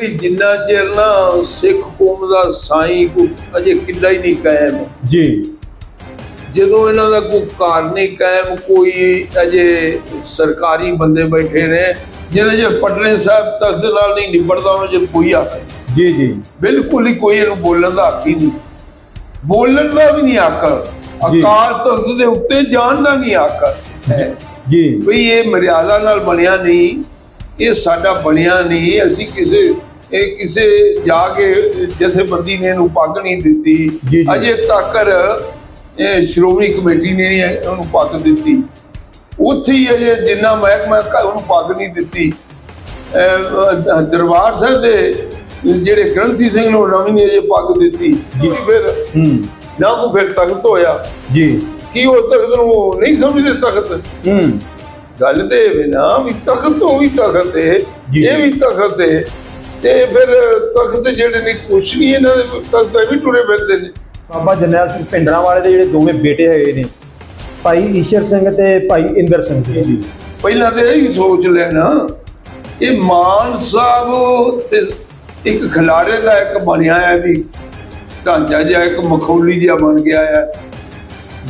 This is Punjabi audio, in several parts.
ਵੀ ਜਿੰਨਾ ਚਿਰ ਨਾ ਸਿੱਖ ਕੌਮ ਦਾ ਸਾਈਂ ਕੋ ਅਜੇ ਕਿੱਲਾ ਹੀ ਨਹੀਂ ਕਾਇਮ। ਜੀ। ਜਦੋਂ ਇਹਨਾਂ ਦਾ ਕੋਈ ਘਰ ਨਹੀਂ ਕਾਇਮ ਕੋਈ ਅਜੇ ਸਰਕਾਰੀ ਬੰਦੇ ਬੈਠੇ ਨੇ ਜਿਹਨਾਂ ਜੇ ਪਟਨੇ ਸਾਹਿਬ ਤਖਤ ਨਾਲ ਨਹੀਂ ਨਿਬੜਦਾ ਉਹਨਾਂ ਜੇ ਕੋਈ ਨਹੀਂ। ਜੀ ਜੀ। ਬਿਲਕੁਲ ਹੀ ਕੋਈ ਇਹਨੂੰ ਬੋਲਣ ਦਾ ਹੱਕ ਹੀ ਨਹੀਂ। ਬੋਲਣ ਦਾ ਵੀ ਨਹੀਂ ਹੱਕ। ਅਕਾਲ ਤਖਤ ਦੇ ਉੱਤੇ ਜਾਣ ਦਾ ਨਹੀਂ ਹੱਕ। ਜੀ। ਵੀ ਇਹ ਮਰਿਆਦਾ ਨਾਲ ਬਣਿਆ ਨਹੀਂ ਇਹ ਸਾਡਾ ਬਣਿਆ ਨਹੀਂ ਅਸੀਂ ਕਿਸੇ ਇਹ ਕਿਸੇ ਜਾ ਕੇ ਜਥੇਬੰਦੀ ਨੇ ਇਹਨੂੰ ਪੱਗ ਨਹੀਂ ਦਿੱਤੀ। ਅਜੇ ਤੱਕ ਇਹ ਸ਼੍ਰੋਮਣੀ ਕਮੇਟੀ ਨੇ ਨਹੀਂ ਉਹਨੂੰ ਪੱਗ ਦਿੱਤੀ। ਉੱਥੇ ਹੀ ਅਜੇ ਜਿੰਨਾ ਮਹਿਕਮਾ ਕ- ਉਹਨੂੰ ਪੱਗ ਨਹੀਂ ਦਿੱਤੀ। ਦਰਬਾਰ ਸਾਹਿਬ ਦੇ ਜਿਹੜੇ ਗ੍ਰੰਥੀ ਸਿੰਘ ਨੂੰ ਨਵੀਂ ਨੇ ਅਜੇ ਪੱਗ ਦਿੱਤੀ। ਜੀ। ਫਿਰ ਹੂੰ। ਨਾ ਉਹ ਫਿਰ ਤਖਤ ਹੋਇਆ। ਜੀ। ਕੀ ਉਹ ਤਖਤ ਨੂੰ ਨਹੀਂ ਸਮਝਦੇ ਤਖਤ? ਹੂੰ। ਗੱਲ ਤੇ ਇਹ ਨਾ ਵੀ ਤਖਤ ਉਹ ਵੀ ਤਖਤ ਹੈ। ਇਹ ਵੀ ਤਖਤ ਹੈ ਤੇ ਫਿਰ ਤਖਤ ਜਿਹੜੇ ਨੇ ਕੁਛ ਨਹੀਂ ਇਹਨਾਂ ਦੇ ਤਖਤ ਵੀ ਟੁਰੇ ਫਿਰਦੇ ਨੇ। ਬਾਬਾ ਜਰਨੈਲ ਸਿੰਘ ਪਿੰਡਰਾਂ ਵਾਲੇ ਦੇ ਜਿਹੜੇ ਦੋਵੇਂ ਬੇਟੇ ਹੈਗੇ ਨੇ ਭਾਈ ਈਸ਼ਰ ਸਿੰਘ ਤੇ ਭਾਈ ਇੰਦਰ ਸਿੰਘ ਜੀ। ਪਹਿਲਾਂ ਤੇ ਇਹ ਸੋਚ ਲੈਣਾ ਇਹ ਮਾਨ ਸਾਹਿਬ ਤੇ ਇੱਕ ਖਿਲਾੜੇ ਦਾ ਇੱਕ ਬਣਿਆ ਹੈ ਵੀ ਢਾਂਚਾ ਜਿਹਾ ਇੱਕ ਮਖੌਲੀ ਜਿਹਾ ਬਣ ਗਿਆ ਹੈ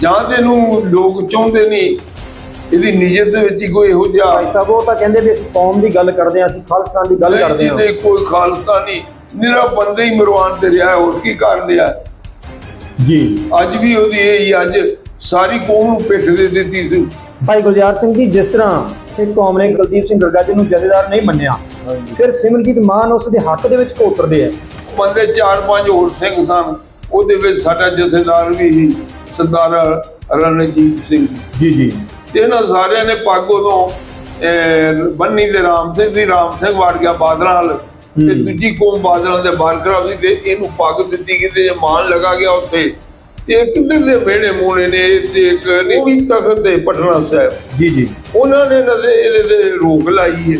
ਜਾਂ ਤੇ ਇਹਨੂੰ ਲੋਕ ਚਾਹੁੰਦੇ ਨਹੀਂ ਇਹਦੀ ਨਿਜਤ ਦੇ ਵਿੱਚ ਹੀ ਕੋਈ ਇਹੋ ਜਿਹਾ ਭਾਈ ਸਾਹਿਬ ਉਹ ਤਾਂ ਕਹਿੰਦੇ ਵੀ ਅਸੀਂ ਕੌਮ ਦੀ ਗੱਲ ਕਰਦੇ ਹਾਂ ਅਸੀਂ ਖਾਲਿਸਤਾਨ ਦੀ ਗੱਲ ਕਰਦੇ ਹਾਂ। ਨਹੀਂ ਕੋਈ ਖਾਲਸਾ ਨਹੀਂ। ਨਿਰਾ ਬੰਦੇ ਹੀ ਮਰਵਾਨ ਤੇ ਰਿਹਾ ਹੋਰ ਕੀ ਕਰਨ ਰਿਹਾ? ਹੈ? ਜੀ। ਅੱਜ ਵੀ ਉਹਦੀ ਇਹ ਹੀ ਅੱਜ ਸਾਰੀ ਕੌਮ ਨੂੰ ਪਿੱਠ ਦੇ ਦਿੱਤੀ ਸੀ। ਭਾਈ ਗੁਲਜ਼ਾਰ ਸਿੰਘ ਜੀ ਜਿਸ ਤਰ੍ਹਾਂ ਸਿੱਖ ਕੌਮ ਨੇ ਕੁਲਦੀਪ ਸਿੰਘ ਗਰਗਾ ਜੀ ਨੂੰ ਜਥੇਦਾਰ ਨਹੀਂ ਮੰਨਿਆ ਫਿਰ ਸਿਮਰਜੀਤ ਮਾਨ ਉਸ ਦੇ ਹੱਕ ਦੇ ਵਿੱਚ ਉਤਰਦੇ ਆ। ਬੰਦੇ ਚਾਰ ਪੰਜ ਹੋਰ ਸਿੰਘ ਸਨ ਉਹਦੇ ਵਿੱਚ ਸਾਡਾ ਜਥੇਦਾਰ ਵੀ ਸੀ ਸਰਦਾਰ ਰਣਜੀਤ ਸਿੰਘ। ਜੀ ਜੀ। ਤੇ ਇਹਨਾਂ ਸਾਰਿਆਂ ਨੇ ਪੱਗ ਉਦੋਂ ਬੰਨੀ ਦੇ ਰਾਮ ਸਿੰਘ ਦੀ ਰਾਮ ਸਿੰਘ ਵੜ ਗਿਆ ਬਾਦਲਾਂ ਨਾਲ ਤੇ। ਦੂਜੀ ਕੌਮ ਬਾਦਲਾਂ ਦੇ ਬਾਰਕਰਾ ਸੀ ਤੇ ਇਹਨੂੰ ਪੱਗ ਦਿੱਤੀ ਕਿਤੇ ਜੇ ਮਾਨ ਲਗਾ ਗਿਆ ਉੱਥੇ। ਤੇ ਇਹ ਕਿੱਧਰ ਦੇ ਵਿਹੜੇ ਮੂਣੇ ਨੇ ਤੇ ਇੱਕ ਨੇ ਵੀ ਤਖਤ ਦੇ ਪਟਨਾ ਸਾਹਿਬ। ਜੀ ਜੀ। ਉਹਨਾਂ ਨੇ ਨਜ਼ਰ ਇਹਦੇ ਤੇ ਰੋਕ ਲਾਈ ਹੈ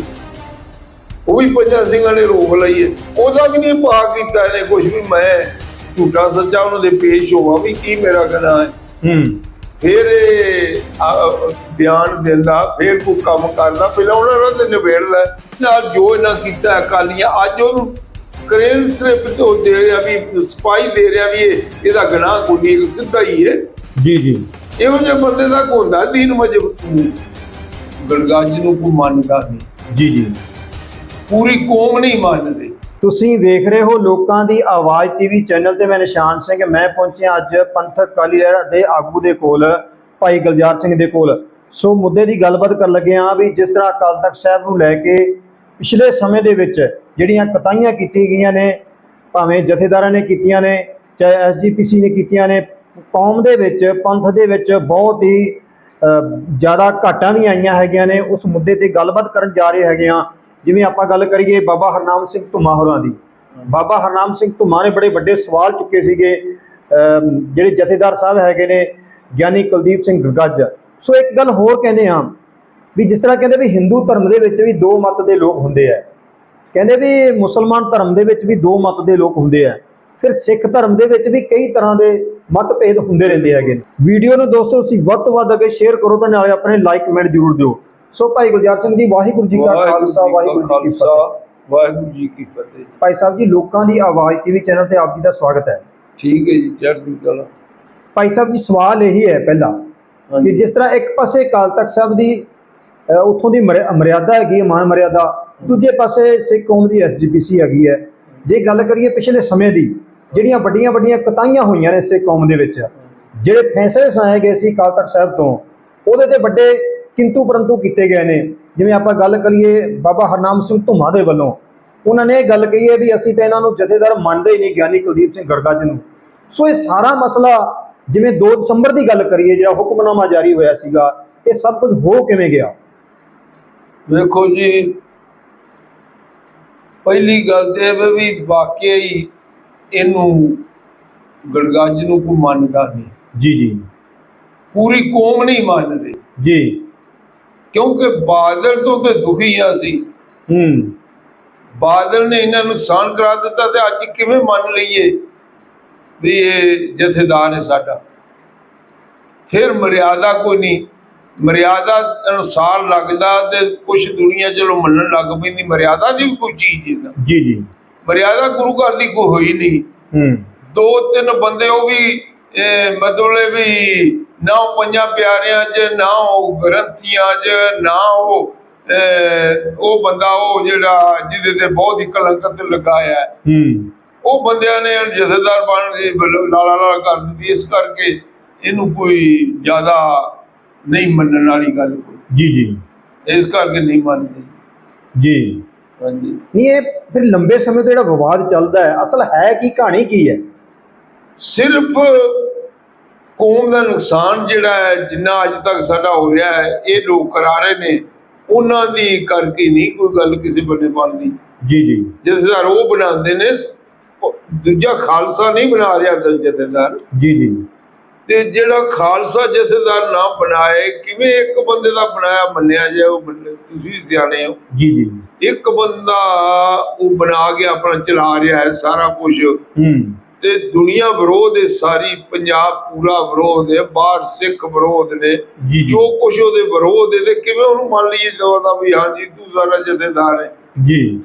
ਉਹ ਵੀ ਪੰਜਾਂ ਸਿੰਘਾਂ ਨੇ ਰੋਕ ਲਈ ਹੈ ਉਹਦਾ ਵੀ ਨਹੀਂ ਪਾ ਕੀਤਾ ਇਹਨੇ ਕੁਝ ਵੀ ਮੈਂ ਝੂਠਾ ਸੱਚਾ ਉਹਨਾਂ ਦੇ ਪੇਸ਼ ਹੋਵਾਂ ਵੀ ਕੀ ਮੇਰਾ ਗੁਨਾਹ ਹੈ ਹੂੰ। ਫਿਰ ਬਿਆਨ ਦਿੰਦਾ ਫਿਰ ਕੋਈ ਕੰਮ ਕਰਦਾ। ਪਹਿਲਾਂ ਉਹਨਾਂ ਨਾਲ ਤੇ ਨਿਬੇੜਦਾ ਨਾਲ ਜੋ ਇਹਨਾਂ ਕੀਤਾ ਅਕਾਲੀਆਂ ਅੱਜ ਉਹਨੂੰ ਕਰੇਨ ਸਲਿੱਪ ਤੋਂ ਦੇ ਰਿਹਾ ਵੀ ਸਪਾਈ ਦੇ ਰਿਹਾ ਵੀ ਇਹ ਇਹਦਾ ਗੁਨਾਹ ਕੋਈ ਨਹੀਂ ਸਿੱਧਾ ਹੀ ਹੈ ਜੀ ਜੀ। ਇਹੋ ਜਿਹੇ ਬੰਦੇ ਦਾ ਹੁੰਦਾ ਦੀਨ ਮਜਬ ਗੜਗਾਜ ਨੂੰ ਕੋਈ ਮੰਨਦਾ ਨਹੀਂ। ਜੀ ਜੀ। ਪੂਰੀ ਕੌਮ ਨਹੀਂ ਮੰਨਦੀ। ਤੁਸੀਂ ਵੇਖ ਰਹੇ ਹੋ ਲੋਕਾਂ ਦੀ ਆਵਾਜ਼ ਟੀਵੀ ਚੈਨਲ ਤੇ ਮੈਂ ਨਿਸ਼ਾਨ ਸਿੰਘ, ਮੈਂ ਪਹੁੰਚਿਆ ਅੱਜ ਪੰਥਕ ਅਕਾਲੀ ਲਹਿਰ ਦੇ ਆਗੂ ਦੇ ਕੋਲ, ਭਾਈ ਗਲਜਾਰ ਸਿੰਘ ਦੇ ਕੋਲ। ਸੋ ਮੁੱਦੇ ਦੀ ਗੱਲਬਾਤ ਕਰਨ ਲੱਗੇ ਹਾਂ ਵੀ ਜਿਸ ਤਰ੍ਹਾਂ ਅਕਾਲ ਤਖਤ ਸਾਹਿਬ ਨੂੰ ਲੈ ਕੇ ਪਿਛਲੇ ਸਮੇਂ ਦੇ ਵਿੱਚ ਜਿਹੜੀਆਂ ਕਤਾਈਆਂ ਕੀਤੀਆਂ ਗਈਆਂ ਨੇ, ਭਾਵੇਂ ਜਥੇਦਾਰਾਂ ਨੇ ਕੀਤੀਆਂ ਨੇ, ਚਾਹੇ ਐਸਜੀਪੀਸੀ ਨੇ ਕੀਤੀਆਂ ਨੇ, ਕੌਮ ਦੇ ਵਿੱਚ, ਪੰਥ ਦੇ ਵਿੱਚ ਬਹੁਤ ਹੀ ਜ਼ਿਆਦਾ ਘਾਟਾਂ ਵੀ ਆਈਆਂ ਹੈਗੀਆਂ ਨੇ, ਉਸ ਮੁੱਦੇ ਤੇ ਗੱਲਬਾਤ ਕਰਨ ਜਾ ਰਹੇ ਹੈਗੇ ਆ ਜਿਵੇਂ ਆਪਾਂ ਗੱਲ ਕਰੀਏ ਬਾਬਾ ਹਰਨਾਮ ਸਿੰਘ ਧੁਮਾ ਹੋਰਾਂ ਦੀ। ਬਾਬਾ ਹਰਨਾਮ ਸਿੰਘ ਧੁਮਾ ਨੇ ਬੜੇ ਵੱਡੇ ਸਵਾਲ ਚੁੱਕੇ ਸੀਗੇ ਜਿਹੜੇ ਜਥੇਦਾਰ ਸਾਹਿਬ ਹੈਗੇ ਨੇ, ਗਿਆਨੀ ਕੁਲਦੀਪ ਸਿੰਘ ਗੱਜ ਸੋ ਇੱਕ ਗੱਲ ਹੋਰ ਕਹਿੰਦੇ ਆ ਵੀ ਜਿਸ ਤਰ੍ਹਾਂ ਕਹਿੰਦੇ ਵੀ ਹਿੰਦੂ ਧਰਮ ਦੇ ਵਿੱਚ ਵੀ ਦੋ ਮਤ ਦੇ ਲੋਕ ਹੁੰਦੇ ਆ। ਕਹਿੰਦੇ ਵੀ ਮੁਸਲਮਾਨ ਧਰਮ ਦੇ ਵਿੱਚ ਵੀ ਦੋ ਮਤ ਦੇ ਲੋਕ ਹੁੰਦੇ ਆ। ਫਿਰ ਸਿੱਖ ਧਰਮ ਦੇ ਵਿੱਚ ਵੀ ਕਈ ਤਰ੍ਹਾਂ ਦੇ ਮਤਭੇਦ ਹੁੰਦੇ ਰਹਿੰਦੇ ਹੈਗੇ। ਵੀਡੀਓ ਨੂੰ ਦੋਸਤੋ ਤੁਸੀਂ ਵੱਧ ਤੋਂ ਵੱਧ ਅੱਗੇ ਸ਼ੇਅਰ ਕਰੋ ਤੇ ਨਾਲੇ ਆਪਣੇ ਲਾਈਕ ਕਮੈਂਟ ਜ਼ਰੂਰ ਦਿਓ। ਸੋ ਭਾਈ ਗੁਲਜ਼ਾਰ ਸਿੰਘ ਜੀ ਵਾਹਿਗੁਰੂ ਜੀ ਕਾ ਖਾਲਸਾ ਵਾਹਿਗੁਰੂ ਜੀ ਕੀ ਫਤਿਹ। ਵਾਹਿਗੁਰੂ ਜੀ ਕੀ ਫਤਿਹ ਭਾਈ ਸਾਹਿਬ ਜੀ ਲੋਕਾਂ ਦੀ ਆਵਾਜ਼ ਟੀਵੀ ਚੈਨਲ ਤੇ ਆਪ ਜੀ ਦਾ ਸਵਾਗਤ ਹੈ। ਠੀਕ ਹੈ ਜੀ ਚੜ੍ਹਦੀ ਕਲਾ ਭਾਈ ਸਾਹਿਬ ਜੀ ਸਵਾਲ ਇਹੀ ਹੈ ਪਹਿਲਾ ਕਿ ਜਿਸ ਤਰ੍ਹਾਂ ਇੱਕ ਪਾਸੇ ਅਕਾਲ ਤਖਤ ਸਾਹਿਬ ਦੀ ਉੱਥੋਂ ਦੀ ਮਰਿਆ- ਮਰਿਆਦਾ ਹੈਗੀ ਹੈ ਮਾਨ ਮਰਿਆਦਾ ਦੂਜੇ ਪਾਸੇ ਸਿੱਖ ਕੌਮ ਦੀ ਐਸਜੀਪੀਸੀ ਹੈਗੀ ਹੈ। ਜੇ ਗੱਲ ਕਰੀਏ ਪਿਛਲੇ ਸਮੇਂ ਦੀ ਜਿਹੜੀਆਂ ਵੱਡੀਆਂ ਵੱਡੀਆਂ ਕਤਾਈਆਂ ਹੋਈਆਂ ਨੇ ਇਸੇ ਕੌਮ ਦੇ ਵਿੱਚ, ਜਿਹੜੇ ਫੈਸਲੇ ਸੁਣਾਏ ਗਏ ਸੀ ਅਕਾਲ ਤਖਤ ਸਾਹਿਬ ਤੋਂ, ਉਹਦੇ ਤੇ ਵੱਡੇ ਕਿੰਤੂ ਪਰੰਤੂ ਕੀਤੇ ਗਏ ਨੇ। ਜਿਵੇਂ ਆਪਾਂ ਗੱਲ ਕਰੀਏ ਬਾਬਾ ਹਰਨਾਮ ਸਿੰਘ ਧੁਮਾ ਦੇ ਵੱਲੋਂ, ਉਹਨਾਂ ਨੇ ਇਹ ਗੱਲ ਕਹੀ ਹੈ ਵੀ ਅਸੀਂ ਤਾਂ ਇਹਨਾਂ ਨੂੰ ਜਥੇਦਾਰ ਮੰਨਦੇ ਹੀ ਨਹੀਂ, ਗਿਆਨੀ ਕੁਲਦੀਪ ਸਿੰਘ ਗੜਗੱਜ ਨੂੰ। ਸੋ ਇਹ ਸਾਰਾ ਮਸਲਾ, ਜਿਵੇਂ 2 ਦਸੰਬਰ ਦੀ ਗੱਲ ਕਰੀਏ, ਜਿਹੜਾ ਹੁਕਮਨਾਮਾ ਜਾਰੀ ਹੋਇਆ ਸੀਗਾ, ਇਹ ਸਭ ਕੁਝ ਹੋ ਕਿਵੇਂ ਗਿਆ? ਦੇਖੋ ਜੀ, ਪਹਿਲੀ ਗੱਲ ਤੇ ਵੀ ਵਾਕਿਆ ਹੀ ਇਹਨੂੰ ਗੜਗੱਜ ਨੂੰ ਕੋਈ ਮੰਨਦਾ ਨਹੀਂ। ਜੀ ਜੀ। ਪੂਰੀ ਕੌਮ ਨਹੀਂ ਮੰਨਦੀ। ਜੀ। ਕਿਉਂਕਿ ਬਾਦਲ ਤੋਂ ਤੇ ਦੁਖੀ ਆ ਸੀ ਹੂੰ। ਬਾਦਲ ਨੇ ਇਹਨਾਂ ਨੂੰ ਨੁਕਸਾਨ ਕਰਾ ਦਿੱਤਾ ਤੇ ਅੱਜ ਕਿਵੇਂ ਮੰਨ ਲਈਏ ਵੀ ਇਹ ਜਥੇਦਾਰ ਹੈ ਸਾਡਾ। ਫਿਰ ਮਰਿਆਦਾ ਕੋਈ ਨਹੀਂ। ਮਰਿਆਦਾ ਅਨੁਸਾਰ ਲੱਗਦਾ ਤੇ ਕੁਝ ਦੁਨੀਆ ਚਲੋ ਮੰਨਣ ਲੱਗ ਪੈਂਦੀ। ਮਰਿਆਦਾ ਦੀ ਵੀ ਕੋਈ ਚੀਜ਼ ਹੈ ਜੀ ਜੀ। ਮਰਿਆਦਾ ਗੁਰੂ ਘਰ ਦੀ ਕੋਈ ਹੋਈ ਨਹੀਂ। ਹੂੰ। ਦੋ ਤਿੰਨ ਬੰਦੇ ਉਹ ਵੀ ਮਤਲਬ ਵੀ ਨਾ ਪੰਜਾਂ ਪਿਆਰਿਆਂ 'ਚ ਨਾ ਉਹ ਗ੍ਰੰਥੀਆਂ 'ਚ ਨਾ ਉਹ ਉਹ ਬੰਦਾ ਉਹ ਜਿਹੜਾ ਜਿਹਦੇ ਤੇ ਬਹੁਤ ਹੀ ਕਲੰਕਤ ਲਗਾਇਆ ਹੈ। ਉਹ ਬੰਦਿਆਂ ਨੇ ਜਥੇਦਾਰ ਬਣ ਕੇ ਬਲ- ਲਾਲਾ ਲਾਲਾ ਕਰ ਦਿੱਤੀ। ਇਸ ਕਰਕੇ ਇਹਨੂੰ ਕੋਈ ਜ਼ਿਆਦਾ ਨਹੀਂ ਮੰਨਣ ਵਾਲੀ ਗੱਲ ਕੋਈ। ਜੀ ਜੀ। ਇਸ ਕਰਕੇ ਨਹੀਂ ਮੰਨਦੇ। ਜੀ। ਹਾਂਜੀ। ਨਹੀਂ ਇਹ ਫਿਰ ਲੰਬੇ ਸਮੇਂ ਤੋਂ ਜਿਹੜਾ ਵਿਵਾਦ ਚੱਲਦਾ ਹੈ ਅਸਲ ਹੈ ਕੀ ਕਹਾਣੀ ਕੀ ਹੈ? ਸਿਰਫ ਕੌਮ ਦਾ ਨੁਕਸਾਨ ਜਿਹੜਾ ਹੈ ਜਿੰਨਾ ਅੱਜ ਤੱਕ ਸਾਡਾ ਹੋ ਰਿਹਾ ਹੈ ਇਹ ਲੋਕ ਕਰਾ ਰਹੇ ਨੇ ਉਹਨਾਂ ਦੀ ਕਰਕੇ ਨਹੀਂ ਕੋਈ ਗੱਲ ਕਿਸੇ ਬੰਨੇ ਬਣਦੀ। ਜੀ ਜੀ। ਜਥੇਦਾਰ ਉਹ ਬਣਾਉਂਦੇ ਨੇ ਦੂਜਾ ਖਾਲਸਾ ਨਹੀਂ ਬਣਾ ਰਿਹਾ ਦਲ ਜਥੇਦਾਰ ਜੀ ਜੀ। ਤੇ ਜਿਹੜਾ ਖਾਲਸਾ ਜਥੇਦਾਰ ਨਾ ਬਣਾਏ ਕਿਵੇਂ ਇੱਕ ਬੰਦੇ ਦਾ ਬਣਾਇਆ ਮੰਨਿਆ ਜਾਏ ਉਹ ਬੰਦੇ? ਤੁਸੀਂ ਸਿਆਣੇ ਹੋ। ਜੀ ਜੀ ਇੱਕ ਬੰਦਾ ਉਹ ਬਣਾ ਕੇ ਆਪਣਾ ਚਲਾ ਰਿਹਾ ਹੈ ਸਾਰਾ ਕੁਝ ਹੂੰ। ਤੇ ਦੁਨੀਆ ਵਿਰੋਧ ਹੈ ਸਾਰੀ ਪੰਜਾਬ ਪੂਰਾ ਵਿਰੋਧ ਹੈ ਬਾਹਰ ਸਿੱਖ ਵਿਰੋਧ ਨੇ। ਜੀ ਜੀ। ਜੋ ਕੁਝ ਉਹਦੇ ਵਿਰੋਧ ਹੈ ਤੇ ਕਿਵੇਂ ਉਹਨੂੰ ਮੰਨ ਲਈਏ ਜਵਾਦਾ ਵੀ ਹਾਂਜੀ ਤੂੰ ਸਾਰਾ ਜਥੇਦਾਰ ਹੈ। ਜੀ।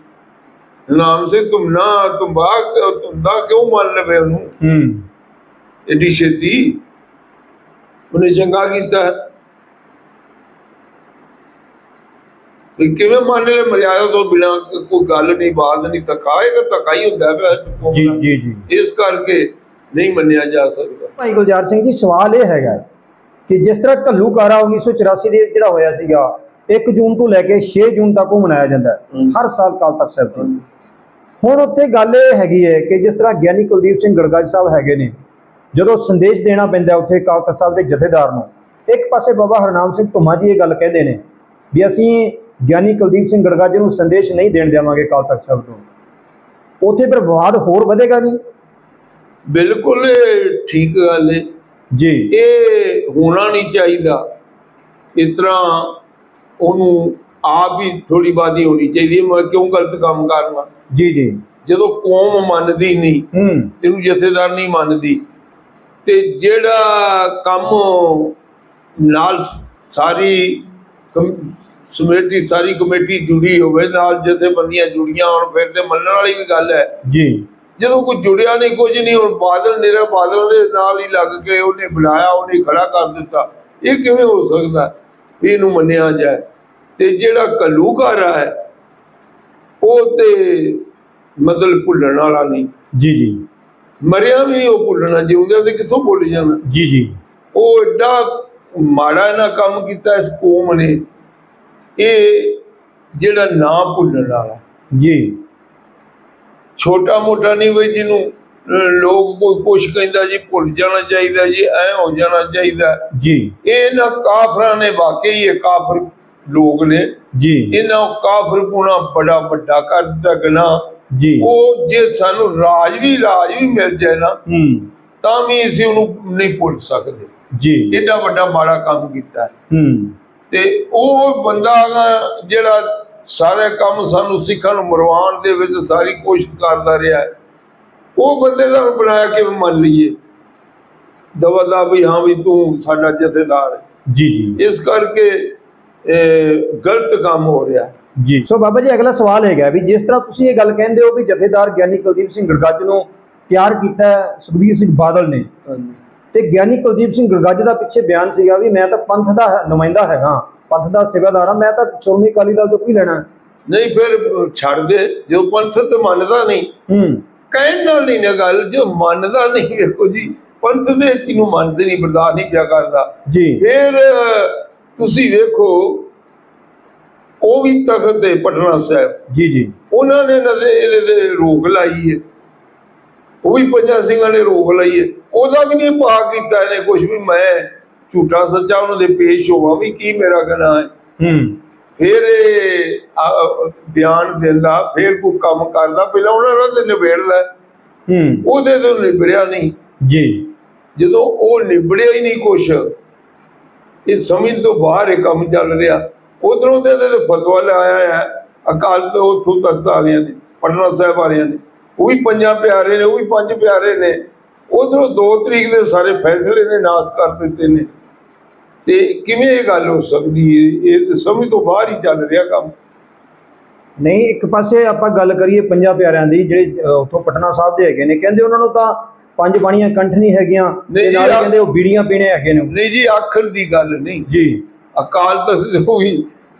ਨਾਮ ਸੇ ਤੁਮ ਨਾ ਤੁਮ ਬਾਗ ਤੁਮ ਦਾ ਕਿਉਂ ਮੰਨ ਲਵੇ ਉਹਨੂੰ? ਹੂੰ। ਐਡੀ ਛੇਤੀ? ਉਹਨੇ ਚੰਗਾ ਕੀਤਾ। ਵੀ ਕਿਵੇਂ ਮੰਨ ਲੈ ਮਰਿਆਦਾ ਤੋਂ ਬਿਨਾ ਕੋਈ ਗੱਲ ਨਹੀਂ ਬਾਤ ਨਹੀਂ ਧੱਕਾ ਇਹ ਤਾਂ ਧੱਕਾ ਹੀ ਹੁੰਦਾ ਪਿਆ ਜੀ ਜੀ ਜੀ। ਇਸ ਕਰਕੇ ਨਹੀਂ ਮੰਨਿਆ ਜਾ ਸਕਦਾ। ਭਾਈ ਗੁਲਜ਼ਾਰ ਸਿੰਘ ਜੀ ਸਵਾਲ ਇਹ ਹੈਗਾ ਕਿ ਜਿਸ ਤਰ੍ਹਾਂ ਘੱਲੂਕਾਰਾ 1984 ਦੇ ਜਿਹੜਾ ਹੋਇਆ ਸੀਗਾ 1 ਜੂਨ ਤੋਂ ਲੈ ਕੇ 6 ਜੂਨ ਤੱਕ ਉਹ ਮਨਾਇਆ ਜਾਂਦਾ। ਹਰ ਸਾਲ ਕਾਲ ਤਖਤ ਸਾਹਿਬ ਤੇ ਹੁਣ ਉੱਥੇ ਗੱਲ ਇਹ ਹੈਗੀ ਹੈ ਕਿ ਜਿਸ ਤਰ੍ਹਾਂ ਗਿਆਨੀ ਕੁਲਦੀਪ ਸਿੰਘ ਗੜਗੜ ਸਾਹਿਬ ਹੈਗੇ ਨੇ ਜਦੋਂ ਸੰਦੇਸ਼ ਦੇਣਾ ਪੈਂਦਾ ਉੱਥੇ ਕਾਲ ਤਖਤ ਸਾਹਿਬ ਦੇ ਜਥੇਦਾਰ ਨੂੰ ਇੱਕ ਪਾਸੇ ਬਾਬਾ ਹਰਨਾਮ ਸਿੰਘ ਧੁਮਾ ਜੀ ਇਹ ਗੱਲ ਕਹਿੰਦੇ ਨੇ ਵੀ ਅਸੀਂ ਗਿਆਨੀ ਕੁਲਦੀਪ ਸਿੰਘ ਗੜਗੜ ਜੀ ਨੂੰ ਸੰਦੇਸ਼ ਨਹੀਂ ਦੇਣ ਦੇਵਾਂਗੇ ਕਾਲ ਤਖਤ ਸਾਹਿਬ ਤੋਂ। ਉੱਥੇ ਫਿਰ ਵਿਵਾਦ ਹੋਰ ਵਧੇਗਾ ਨਹੀਂ ਬਿਲਕੁਲ ਠੀਕ ਗੱਲ ਹੈ ਜੀ। ਇਹ ਹੋਣਾ ਨਹੀਂ ਚਾਹੀਦਾ। ਇਸ ਤਰ੍ਹਾਂ ਉਹਨੂੰ ਆਪ ਹੀ ਥੋੜੀ ਬਾਦੀ ਹੋਣੀ ਚਾਹੀਦੀ ਹੈ ਮੈਂ ਕਿਉਂ ਗਲਤ ਕੰਮ ਕਰਨਾ? ਜੀ ਜੀ। ਜਦੋਂ ਕੌਮ ਮੰਨਦੀ ਨਹੀਂ ਤੈਨੂੰ ਜਥੇਦਾਰ ਨਹੀਂ ਮੰਨਦੀ ਤੇ ਜਿਹੜਾ ਕੰਮ ਨਾਲ ਸਾਰੀ ਸਮੇਟੀ ਸਾਰੀ ਕਮੇਟੀ ਜੁੜੀ ਹੋਵੇ ਨਾਲ ਜਥੇਬੰਦੀਆਂ ਜੁੜੀਆਂ ਹੋਣ ਫਿਰ ਤੇ ਮੰਨਣ ਵਾਲੀ ਵੀ ਗੱਲ ਹੈ। ਜੀ। ਜਦੋਂ ਕੋਈ ਜੁੜਿਆ ਨਹੀਂ ਕੁਝ ਨਹੀਂ ਹੁਣ ਬਾਦਲ ਨੇਰਾ ਬਾਦਲਾਂ ਦੇ ਨਾਲ ਹੀ ਲੱਗ ਕੇ ਉਹਨੇ ਬੁਲਾਇਆ ਉਹਨੇ ਖੜਾ ਕਰ ਦਿੱਤਾ। ਇਹ ਕਿਵੇਂ ਹੋ ਸਕਦਾ ਇਹਨੂੰ ਮੰਨਿਆ ਜਾਏ? ਤੇ ਜਿਹੜਾ ਘੱਲੂਘਾਰਾ ਹੈ ਉਹ ਤੇ ਮਤਲਬ ਭੁੱਲਣ ਵਾਲਾ ਨਹੀਂ। ਜੀ ਜੀ। ਮਰਿਆ ਵੀ ਨਹੀਂ ਉਹ ਭੁੱਲਣਾ ਜਿਉਂਦਿਆਂ ਤੇ ਕਿੱਥੋਂ ਭੁੱਲ ਜਾਣਾ? ਜੀ ਜੀ। ਉਹ ਐਡਾ ਮਾੜਾ ਨਾ ਕੰਮ ਕੀਤਾ ਇਸ ਕੌਮ ਨੇ। ਇਹ ਜਿਹੜਾ ਨਾ ਭੁੱਲਣ ਵਾਲਾ। ਜੀ। ਛੋਟਾ ਮੋਟਾ ਨਹੀਂ ਬਈ ਜਿਹਨੂੰ ਲੋਕ ਕੋਈ ਕੁਛ ਕਹਿੰਦਾ ਜੀ ਭੁੱਲ ਜਾਣਾ ਚਾਹੀਦਾ ਜੀ ਐ ਹੋ ਜਾਣਾ ਚਾਹੀਦਾ। ਜੀ। ਇਹ ਨਾ ਕਾਫਰਾਂ ਨੇ ਵਾਕਈ ਇਹ ਕਾਫਰ ਲੋਕ ਨੇ। ਜੀ। ਇਹਨਾਂ ਕਾਫਰ ਪੁਣਾ ਬੜਾ ਵੱਡਾ ਕਰ ਦਿੱਤਾ ਗੁਨਾਹ ਜੀ ਉਹ ਜੇ ਸਾਨੂੰ ਰਾਜ ਵੀ ਰਾਜ ਵੀ ਮਿਲ ਜਾਏ ਨਾ ਹੂੰ ਤਾਂ ਵੀ ਅਸੀਂ ਉਹਨੂੰ ਨਹੀਂ ਭੁੱਲ ਸਕਦੇ ਜੀ ਏਡਾ ਵੱਡਾ ਮਾੜਾ ਕੰਮ ਕੀਤਾ ਹੈ। ਤੇ ਉਹ ਬੰਦਾ ਜਿਹੜਾ ਸਾਰੇ ਕੰਮ ਸਾਨੂੰ ਸਿੱਖਣ ਨੂੰ ਮਰਵਾਉਣ ਦੇ ਵਿੱਚ ਸਾਰੀ ਕੋਸ਼ਿਸ਼ ਕਰਦਾ ਰਿਹਾ। ਉਹ ਬੰਦੇ ਦਾ ਬਣਾਇਆ ਕਿ ਮੰਨ ਲਈਏ ਦਵਾ ਦਾ ਵੀ ਹਾਂ ਵੀ ਤੂੰ ਸਾਡਾ ਜਥੇਦਾਰ ਜੀ ਜੀ ਇਸ ਕਰਕੇ ਗਲਤ ਕੰਮ ਹੋ ਰਿਹਾ। ਜੀ। ਸੋ ਬਾਬਾ ਜੀ ਅਗਲਾ ਸਵਾਲ ਹੈਗਾ ਵੀ ਜਿਸ ਤਰ੍ਹਾਂ ਤੁਸੀਂ ਇਹ ਗੱਲ ਕਹਿੰਦੇ ਹੋ ਵੀ ਜਥੇਦਾਰ ਗਿਆਨੀ ਕੁਲਦੀਪ ਸਿੰਘ ਗੜਗੱਜ ਨੂੰ ਤਿਆਰ ਕੀਤਾ ਹੈ ਸੁਖਬੀਰ ਸਿੰਘ ਬਾਦਲ ਨੇ। ਤੇ ਗਿਆਨੀ ਕੁਲਦੀਪ ਸਿੰਘ ਗੜਗੱਜ ਦਾ ਪਿੱਛੇ ਬਿਆਨ ਸੀਗਾ ਵੀ ਮੈਂ ਤਾਂ ਪੰਥ ਦਾ ਨੁਮਾਇੰਦਾ ਹੈਗਾ ਪੰਥ ਦਾ ਸੇਵਾਦਾਰ ਹਾਂ ਮੈਂ ਤਾਂ ਸ਼੍ਰੋਮਣੀ ਅਕਾਲੀ ਦਲ ਤੋਂ ਕੀ ਲੈਣਾ? ਨਹੀਂ ਫਿਰ ਛੱਡ ਦੇ ਜੋ ਪੰਥ ਤੇ ਮੰਨਦਾ ਨਹੀਂ। ਹੂੰ। ਕਹਿਣ ਨਾਲ ਨਹੀਂ ਨਾ ਗੱਲ ਜੋ ਮੰਨਦਾ ਨਹੀਂ ਵੇਖੋ ਜੀ ਪੰਥ ਦੇ ਜਿਹਨੂੰ ਮੰਨਦੇ ਨਹੀਂ ਬਰਦਾਸ਼ਤ ਨਹੀਂ ਪਿਆ ਕਰਦਾ। ਜੀ। ਫਿਰ ਤੁਸੀਂ ਵੇਖੋ ਉਹ ਵੀ ਤਖਤ ਤੇ ਪਟਨਾ ਸਾਹਿਬ। ਜੀ ਜੀ। ਉਹਨਾਂ ਨੇ ਨਜ਼ਰ ਇਹਦੇ ਤੇ ਰੋਕ ਲਾਈ ਹੈ ਉਹ ਵੀ ਪੰਜਾਂ ਸਿੰਘਾਂ ਨੇ ਰੋਕ ਲਈ ਹੈ ਉਹਦਾ ਵੀ ਨਹੀਂ ਪਾ ਕੀਤਾ ਇਹਨੇ ਕੁਝ ਵੀ। ਮੈਂ ਝੂਠਾ ਸੱਚਾ ਉਹਨਾਂ ਦੇ ਪੇਸ਼ ਹੋਵਾਂ ਵੀ ਕੀ ਮੇਰਾ ਗੁਨਾਹ ਹੈ ਹੂੰ। ਫਿਰ ਬਿਆਨ ਦਿੰਦਾ ਫਿਰ ਕੋਈ ਕੰਮ ਕਰਦਾ। ਪਹਿਲਾਂ ਉਹਨਾਂ ਨਾਲ ਤੇ ਨਿਬੇੜਦਾ। ਹੂੰ। ਉਹਦੇ ਤੋਂ ਨਿਬੜਿਆ ਨਹੀਂ। ਜੀ। ਜਦੋਂ ਉਹ ਨਿਬੜਿਆ ਹੀ ਨਹੀਂ ਕੁਛ ਇਹ ਸਮਝ ਤੋਂ ਬਾਹਰ ਇਹ ਕੰਮ ਚੱਲ ਰਿਹਾ। ਉਧਰੋਂ ਤੇ ਫਤਵਾ ਲਾਇਆ ਹੈ। ਅਕਾਲ ਤੋਂ ਉਥੋਂ ਤਖਤ ਵਾਲਿਆਂ ਨੇ ਪਟਨਾ ਸਾਹਿਬ ਵਾਲਿਆਂ ਨੇ। ਉਹ ਵੀ ਪੰਜਾਂ ਪਿਆਰੇ ਨੇ ਉਹ ਵੀ ਪੰਜ ਪਿਆਰੇ ਨੇ। ਉਧਰੋਂ 2 ਤਰੀਕ ਦੇ ਸਾਰੇ ਫੈਸਲੇ ਨੇ ਨਾਸ ਕਰ ਦਿੱਤੇ ਨੇ। ਤੇ ਕਿਵੇਂ ਇਹ ਗੱਲ ਹੋ ਸਕਦੀ ਹੈ? ਇਹ ਸਮਝ ਤੋਂ ਬਾਹਰ ਹੀ ਚੱਲ ਰਿਹਾ ਕੰਮ। ਨਹੀਂ ਇੱਕ ਪਾਸੇ ਆਪਾਂ ਗੱਲ ਕਰੀਏ ਪੰਜਾਂ ਪਿਆਰਿਆਂ ਦੀ ਜਿਹੜੇ ਉੱਥੋਂ ਪਟਨਾ ਸਾਹਿਬ ਦੇ ਹੈਗੇ ਨੇ। ਕਹਿੰਦੇ ਉਹਨਾਂ ਨੂੰ ਤਾਂ ਪੰਜ ਬਾਣੀਆਂ ਕੰਠ ਨਹੀਂ ਹੈਗੀਆਂ। ਤੇ ਨਾਲੇ ਕਹਿੰਦੇ ਉਹ ਬੀੜੀਆਂ ਪੀਣੇ ਹੈਗੇ ਨੇ। ਨਹੀਂ ਜੀ ਆਖਣ ਦੀ ਗੱਲ ਨਹੀਂ। ਜੀ। ਅਕਾਲ ਤਖਤ ਤੇ ਉਹ ਵੀ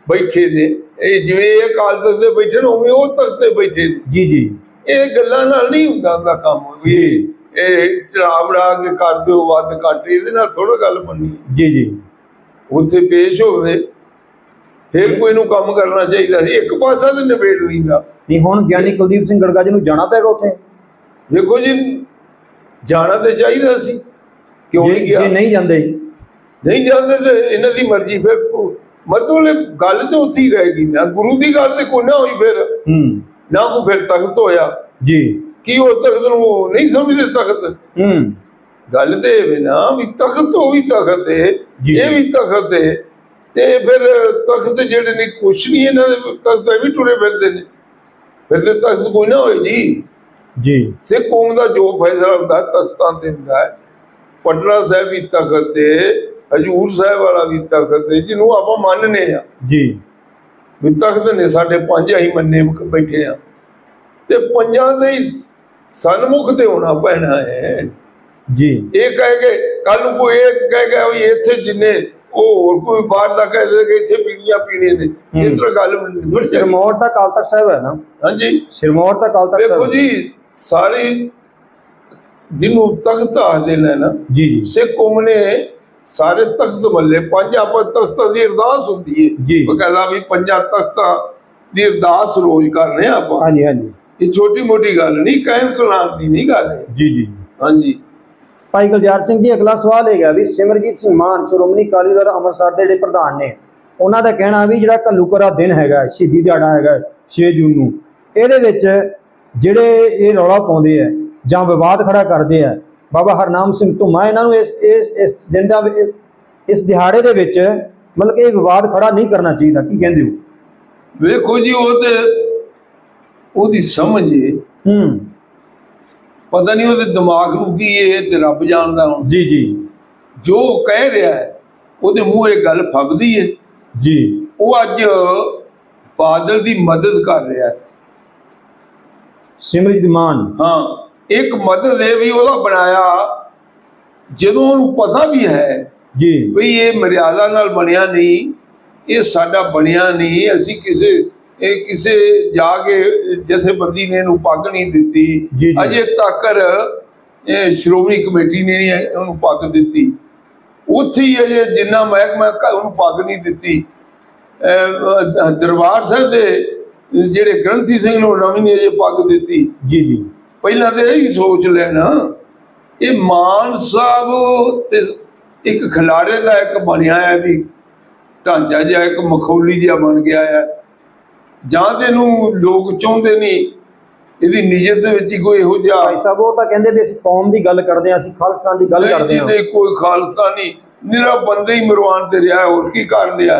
ਬੈਠੇ ਨੇ। ਇਹ ਜਿਵੇਂ ਇਹ ਅਕਾਲ ਤਖਤ ਤੇ ਬੈਠੇ ਨੇ ਉਵੇਂ ਉਹ ਤਖਤ ਤੇ ਬੈਠੇ ਨੇ। ਜੀ ਜੀ। ਇਹ ਗੱਲਾਂ ਨਾਲ ਨਹੀਂ ਹੁੰਦਾ ਹੁੰਦਾ ਕੰਮ ਵੀ ਇਹ ਚੜਾਵੜਾ ਕੇ ਕਰ ਦਿਓ ਵੱਧ ਘੱਟ ਇਹਦੇ ਨਾਲ ਥੋੜਾ ਗੱਲ ਮੰਨੀ ਜੀ ਜੀ। ਉੱਥੇ ਪੇਸ਼ ਹੋਵੇ ਫਿਰ ਕੋਈ ਨੂੰ ਕੰਮ ਕਰਨਾ ਚਾਹੀਦਾ ਸੀ। ਇੱਕ ਪਾਸਾ ਤੇ ਨਿਬੇੜ ਦਿੰਦਾ ਨਹੀਂ ਹੁਣ ਗਿਆਨੀ ਕੁਲਦੀਪ ਸਿੰਘ ਗੜਗਾ ਜੀ ਨੂੰ ਜਾਣਾ ਪੈਗਾ ਉੱਥੇ। ਦੇਖੋ ਜੀ ਜਾਣਾ ਤੇ ਚਾਹੀਦਾ ਸੀ। ਕਿਉਂ ਨਹੀਂ ਗਿਆ? ਜੇ ਨਹੀਂ ਜਾਂਦੇ ਨਹੀਂ ਜਾਂਦੇ ਤੇ ਇਹਨਾਂ ਦੀ ਮਰਜ਼ੀ ਫਿਰ ਮਤਲਬ ਗੱਲ ਤੇ ਉੱਥੇ ਹੀ ਰਹੇਗੀ ਨਾ ਗੁਰੂ ਦੀ ਗੱਲ ਤੇ ਕੋਈ ਨਾ ਹੋਈ ਫਿਰ। ਹੂੰ। ਨਾ ਕੋ ਫਿਰ ਤਖਤ ਹੋਇਆ। ਜੀ। ਕੀ ਉਹ ਤਖਤ ਨੂੰ ਨਹੀਂ ਸਮਝਦੇ ਤਖਤ? ਹੂੰ। ਗੱਲ ਤੇ ਇਹ ਵੇ ਨਾ ਵੀ ਤਖਤ ਉਹ ਵੀ ਤਖਤ ਹੈ। ਇਹ ਵੀ ਤਖਤ ਹੈ ਤੇ ਫਿਰ ਤਖਤ ਜਿਹੜੇ ਨੇ ਕੁਛ ਨਹੀਂ ਇਹਨਾਂ ਦੇ ਤਖਤ ਐਵੇਂ ਟੁਰੇ ਫਿਰਦੇ ਨੇ। ਫਿਰ ਤੇ ਤਖਤ ਕੋਈ ਨਾ ਹੋਏ ਜੀ। ਜੀ। ਸਿੱਖ ਕੌਮ ਦਾ ਜੋ ਫੈਸਲਾ ਹੁੰਦਾ ਤਖਤਾਂ ਤੇ ਹੁੰਦਾ ਹੈ। ਪਟਨਾ ਸਾਹਿਬ ਵੀ ਤਖਤ ਹੈ ਹਜੂਰ ਸਾਹਿਬ ਵਾਲਾ ਵੀ ਤਖਤ ਹੈ ਜਿਹਨੂੰ ਆਪਾਂ ਮੰਨਨੇ ਆ। ਜੀ। ਵੀ ਤਖਤ ਨੇ ਸਾਡੇ ਪੰਜ ਅਸੀਂ ਮੰਨੇ ਬੈਠੇ ਆ। ਤੇ ਪੰਜਾਂ ਦੇ ਹੀ ਸਨਮੁਖ ਤੇ ਹੋਣਾ ਪੈਣਾ ਹੈ। ਜੀ। ਇਹ ਕਹਿ ਕੇ ਕੱਲ ਨੂੰ ਕੋਈ ਇਹ ਕਹਿ ਗਿਆ ਵੀ ਇੱਥੇ ਜਿੰਨੇ ਉਹ ਹੋਰ ਕੋਈ ਬਾਹਰ ਦਾ ਕਹਿ ਦੇ ਕਿ ਇੱਥੇ ਪੀਣੀਆਂ ਪੀਣੀਆਂ ਨੇ ਇਸ ਤਰ੍ਹਾਂ ਗੱਲ ਸਿਰਮੌਰ ਤਾਂ ਅਕਾਲ ਤਖਤ ਸਾਹਿਬ ਹੈ ਨਾ? ਹਾਂਜੀ। ਸਿਰਮੌਰ ਤਾਂ ਤਖਤ ਦੇਖੋ ਸਾਹਿਬ ਜੀ ਸਾਰੇ ਜਿਹਨੂੰ ਤਖਤ ਆਖਦੇ ਨੇ ਨਾ ਜੀ ਜੀ। ਸਿੱਖ ਕੌਮ ਨੇ ਸਾਰੇ ਤਖਤ ਮੱਲੇ ਪੰਜ ਆਪਾਂ ਤਖਤਾਂ ਦੀ ਅਰਦਾਸ ਹੁੰਦੀ ਹੈ ਜੀ। ਕਹਿੰਦਾ ਵੀ ਪੰਜਾਂ ਤਖਤਾਂ ਦੀ ਅਰਦਾਸ ਰੋਜ਼ ਕਰਨੇ ਆ ਆਪਾਂ। ਹਾਂਜੀ ਹਾਂਜੀ। ਇਹ ਛੋਟੀ ਮੋਟੀ ਗੱਲ ਨਹੀਂ ਕਾਇਮ ਕਲਾਮ ਦੀ ਨਹੀਂ ਗੱਲ ਹੈ ਜੀ ਜੀ। ਹਾਂਜੀ। ਭਾਈ ਗੁਲਜ਼ਾਰ ਸਿੰਘ ਜੀ ਅਗਲਾ ਸਵਾਲ ਹੈਗਾ ਵੀ ਸਿਮਰਜੀਤ ਸਿੰਘ ਮਾਨ ਸ਼੍ਰੋਮਣੀ ਅਕਾਲੀ ਦਲ ਅੰਮ੍ਰਿਤਸਰ ਦੇ ਜਿਹੜੇ ਪ੍ਰਧਾਨ ਨੇ ਉਹਨਾਂ ਦਾ ਕਹਿਣਾ ਵੀ ਜਿਹੜਾ ਘੱਲੂਕਰਾ ਦਿਨ ਹੈਗਾ ਸ਼ਹੀਦੀ ਦਿਹਾੜਾ ਹੈਗਾ 6 ਜੂਨ ਨੂੰ ਇਹਦੇ ਵਿੱਚ ਜਿਹੜੇ ਇਹ ਰੌਲਾ ਪਾਉਂਦੇ ਆ ਜਾਂ ਵਿਵਾਦ ਖੜਾ ਕਰਦੇ ਆ ਬਾਬਾ ਹਰਨਾਮ ਸਿੰਘ ਧੁਮਾ ਇਹਨਾਂ ਨੂੰ ਇਸ ਇਸ ਦਾ ਇਸ- ਦਿਹਾੜੇ ਦੇ ਵਿੱਚ ਮਤਲਬ ਕਿ ਇਹ ਵਿਵਾਦ ਖੜਾ ਨਹੀਂ ਕਰਨਾ ਚਾਹੀਦਾ ਕੀ ਕਹਿੰਦੇ ਹੋ? ਵੇਖੋ ਜੀ ਉਹ ਤੇ ਉਹਦੀ ਸਮਝ ਹੈ ਹੂੰ। ਪਤਾ ਨਹੀਂ ਉਹਦੇ ਦਿਮਾਗ ਨੂੰ ਕੀ ਇਹ ਤੇ ਰੱਬ ਜਾਣਦਾ ਹੁਣ। ਜੀ ਜੀ। ਜੋ ਕਹਿ ਰਿਹਾ ਹੈ ਉਹਦੇ ਮੂੰਹ ਇਹ ਗੱਲ ਫੱਬਦੀ ਹੈ ਜੀ। ਉਹ ਅੱਜ ਬਾਦਲ ਦੀ ਮਦਦ ਕਰ ਰਿਹਾ ਹੈ। ਸਿਮਰਜੀਤ ਮਾਨ। ਹਾਂ। ਇੱਕ ਮਦਦ ਇਹ ਵੀ ਉਹਦਾ ਬਣਾਇਆ ਜਦੋਂ ਉਹਨੂੰ ਪਤਾ ਵੀ ਹੈ ਜੀ। ਵੀ ਇਹ ਮਰਿਆਦਾ ਨਾਲ ਬਣਿਆ ਨਹੀਂ ਇਹ ਸਾਡਾ ਬਣਿਆ ਨਹੀਂ ਅਸੀਂ ਕਿਸੇ ਇਹ ਕਿਸੇ ਜਾ ਕੇ ਜਥੇਬੰਦੀ ਨੇ ਇਹਨੂੰ ਪੱਗ ਨਹੀਂ ਦਿੱਤੀ। ਅਜੇ ਤੱਕ ਇਹ ਸ਼੍ਰੋਮਣੀ ਕਮੇਟੀ ਨੇ ਨਹੀਂ ਉਹਨੂੰ ਪੱਗ ਦਿੱਤੀ। ਉੱਥੇ ਹੀ ਅਜੇ ਜਿੰਨਾ ਮਹਿਕਮਾ ਉਹਨੂੰ ਪੱਗ ਨਹੀਂ ਦਿੱਤੀ। ਦਰਬਾਰ ਸਾਹਿਬ ਦੇ ਜਿਹੜੇ ਗ੍ਰੰਥੀ ਸਿੰਘ ਨੂੰ ਨਵੀਂ ਨੇ ਅਜੇ ਪੱਗ ਦਿੱਤੀ। ਜੀ ਜੀ। ਪਹਿਲਾਂ ਤੇ ਇਹ ਸੋਚ ਲੈਣਾ ਇਹ ਮਾਨ ਸਾਹਿਬ ਤੇ ਇੱਕ ਖਿਲਾਰੇ ਦਾ ਇੱਕ ਬਣਿਆ ਹੈ ਵੀ ਢਾਂਚਾ ਜਿਹਾ ਇੱਕ ਮਖੌਲੀ ਜਿਹਾ ਬਣ ਗਿਆ ਹੈ। ਜਾਂ ਤੇ ਇਹਨੂੰ ਲੋਕ ਚਾਹੁੰਦੇ ਨਹੀਂ ਇਹਦੀ ਨਿਜਤ ਦੇ ਵਿੱਚ ਹੀ ਕੋਈ ਇਹੋ ਜਿਹਾ ਭਾਈ ਸਾਹਿਬ ਉਹ ਤਾਂ ਕਹਿੰਦੇ ਵੀ ਅਸੀਂ ਕੌਮ ਦੀ ਗੱਲ ਕਰਦੇ ਹਾਂ ਅਸੀਂ ਖਾਲਿਸਤਾਨ ਦੀ ਗੱਲ ਕਰਦੇ ਹਾਂ। ਨਹੀਂ ਕੋਈ ਖਾਲਸਾ ਨਹੀਂ। ਨਿਰਾ ਬੰਦੇ ਹੀ ਮਰਵਾਨ ਤੇ ਰਿਹਾ ਹੋਰ ਕੀ ਕਰ ਲਿਆ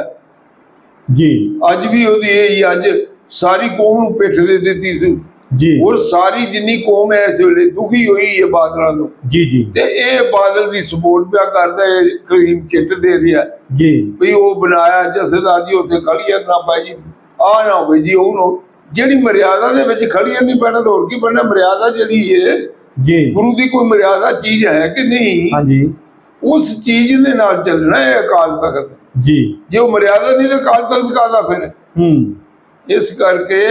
ਜੀ। ਅੱਜ ਵੀ ਉਹਦੀ ਇਹ ਹੀ ਅੱਜ ਸਾਰੀ ਕੌਮ ਨੂੰ ਪਿੱਠ ਦੇ ਦਿੱਤੀ ਸੀ। ਜੀ। ਔਰ ਸਾਰੀ ਜਿੰਨੀ ਕੌਮ ਹੈ ਇਸ ਵੇਲੇ ਦੁਖੀ ਹੋਈ ਹੈ ਬਾਦਲਾਂ ਤੋਂ। ਜੀ ਜੀ। ਤੇ ਇਹ ਬਾਦਲ ਦੀ ਸਪੋਰਟ ਪਿਆ ਕਰਦਾ ਹੈ ਕਰੀਮ ਚਿੱਟ ਦੇ ਰਿਹਾ ਜੀ। ਵੀ ਉਹ ਬਣਾਇਆ ਜਥੇਦਾਰ ਜੀ ਉੱਥੇ ਖੜੀਏ ਨਾ ਭਾਈ ਜੀ ਆ ਨਾ ਹੋਵੇ ਜੀ ਉਹ ਨਾ- ਜਿਹੜੀ ਮਰਿਆਦਾ ਦੇ ਵਿੱਚ ਖੜੀਏ ਨਹੀਂ ਪੈਣਾ ਤਾਂ ਹੋਰ ਕੀ ਪੈਣਾ ਮਰਿਆਦਾ ਜਿਹੜੀ ਹੈ ਜੀ। ਗੁਰੂ ਦੀ ਕੋਈ ਮਰਿਆਦਾ ਚੀਜ਼ ਹੈ ਕਿ ਨਹੀਂ ਹਾਂਜੀ। ਉਸ ਚੀਜ਼ ਦੇ ਨਾਲ ਚੱਲਣਾ ਹੈ ਅਕਾਲ ਤਖਤ। ਜੀ। ਜੇ ਉਹ ਮਰਿਆਦਾ ਨਹੀਂ ਤਾਂ ਅਕਾਲ ਤਖਤ ਕਾਹਦਾ ਫਿਰ? ਹੂੰ। ਇਸ ਕਰਕੇ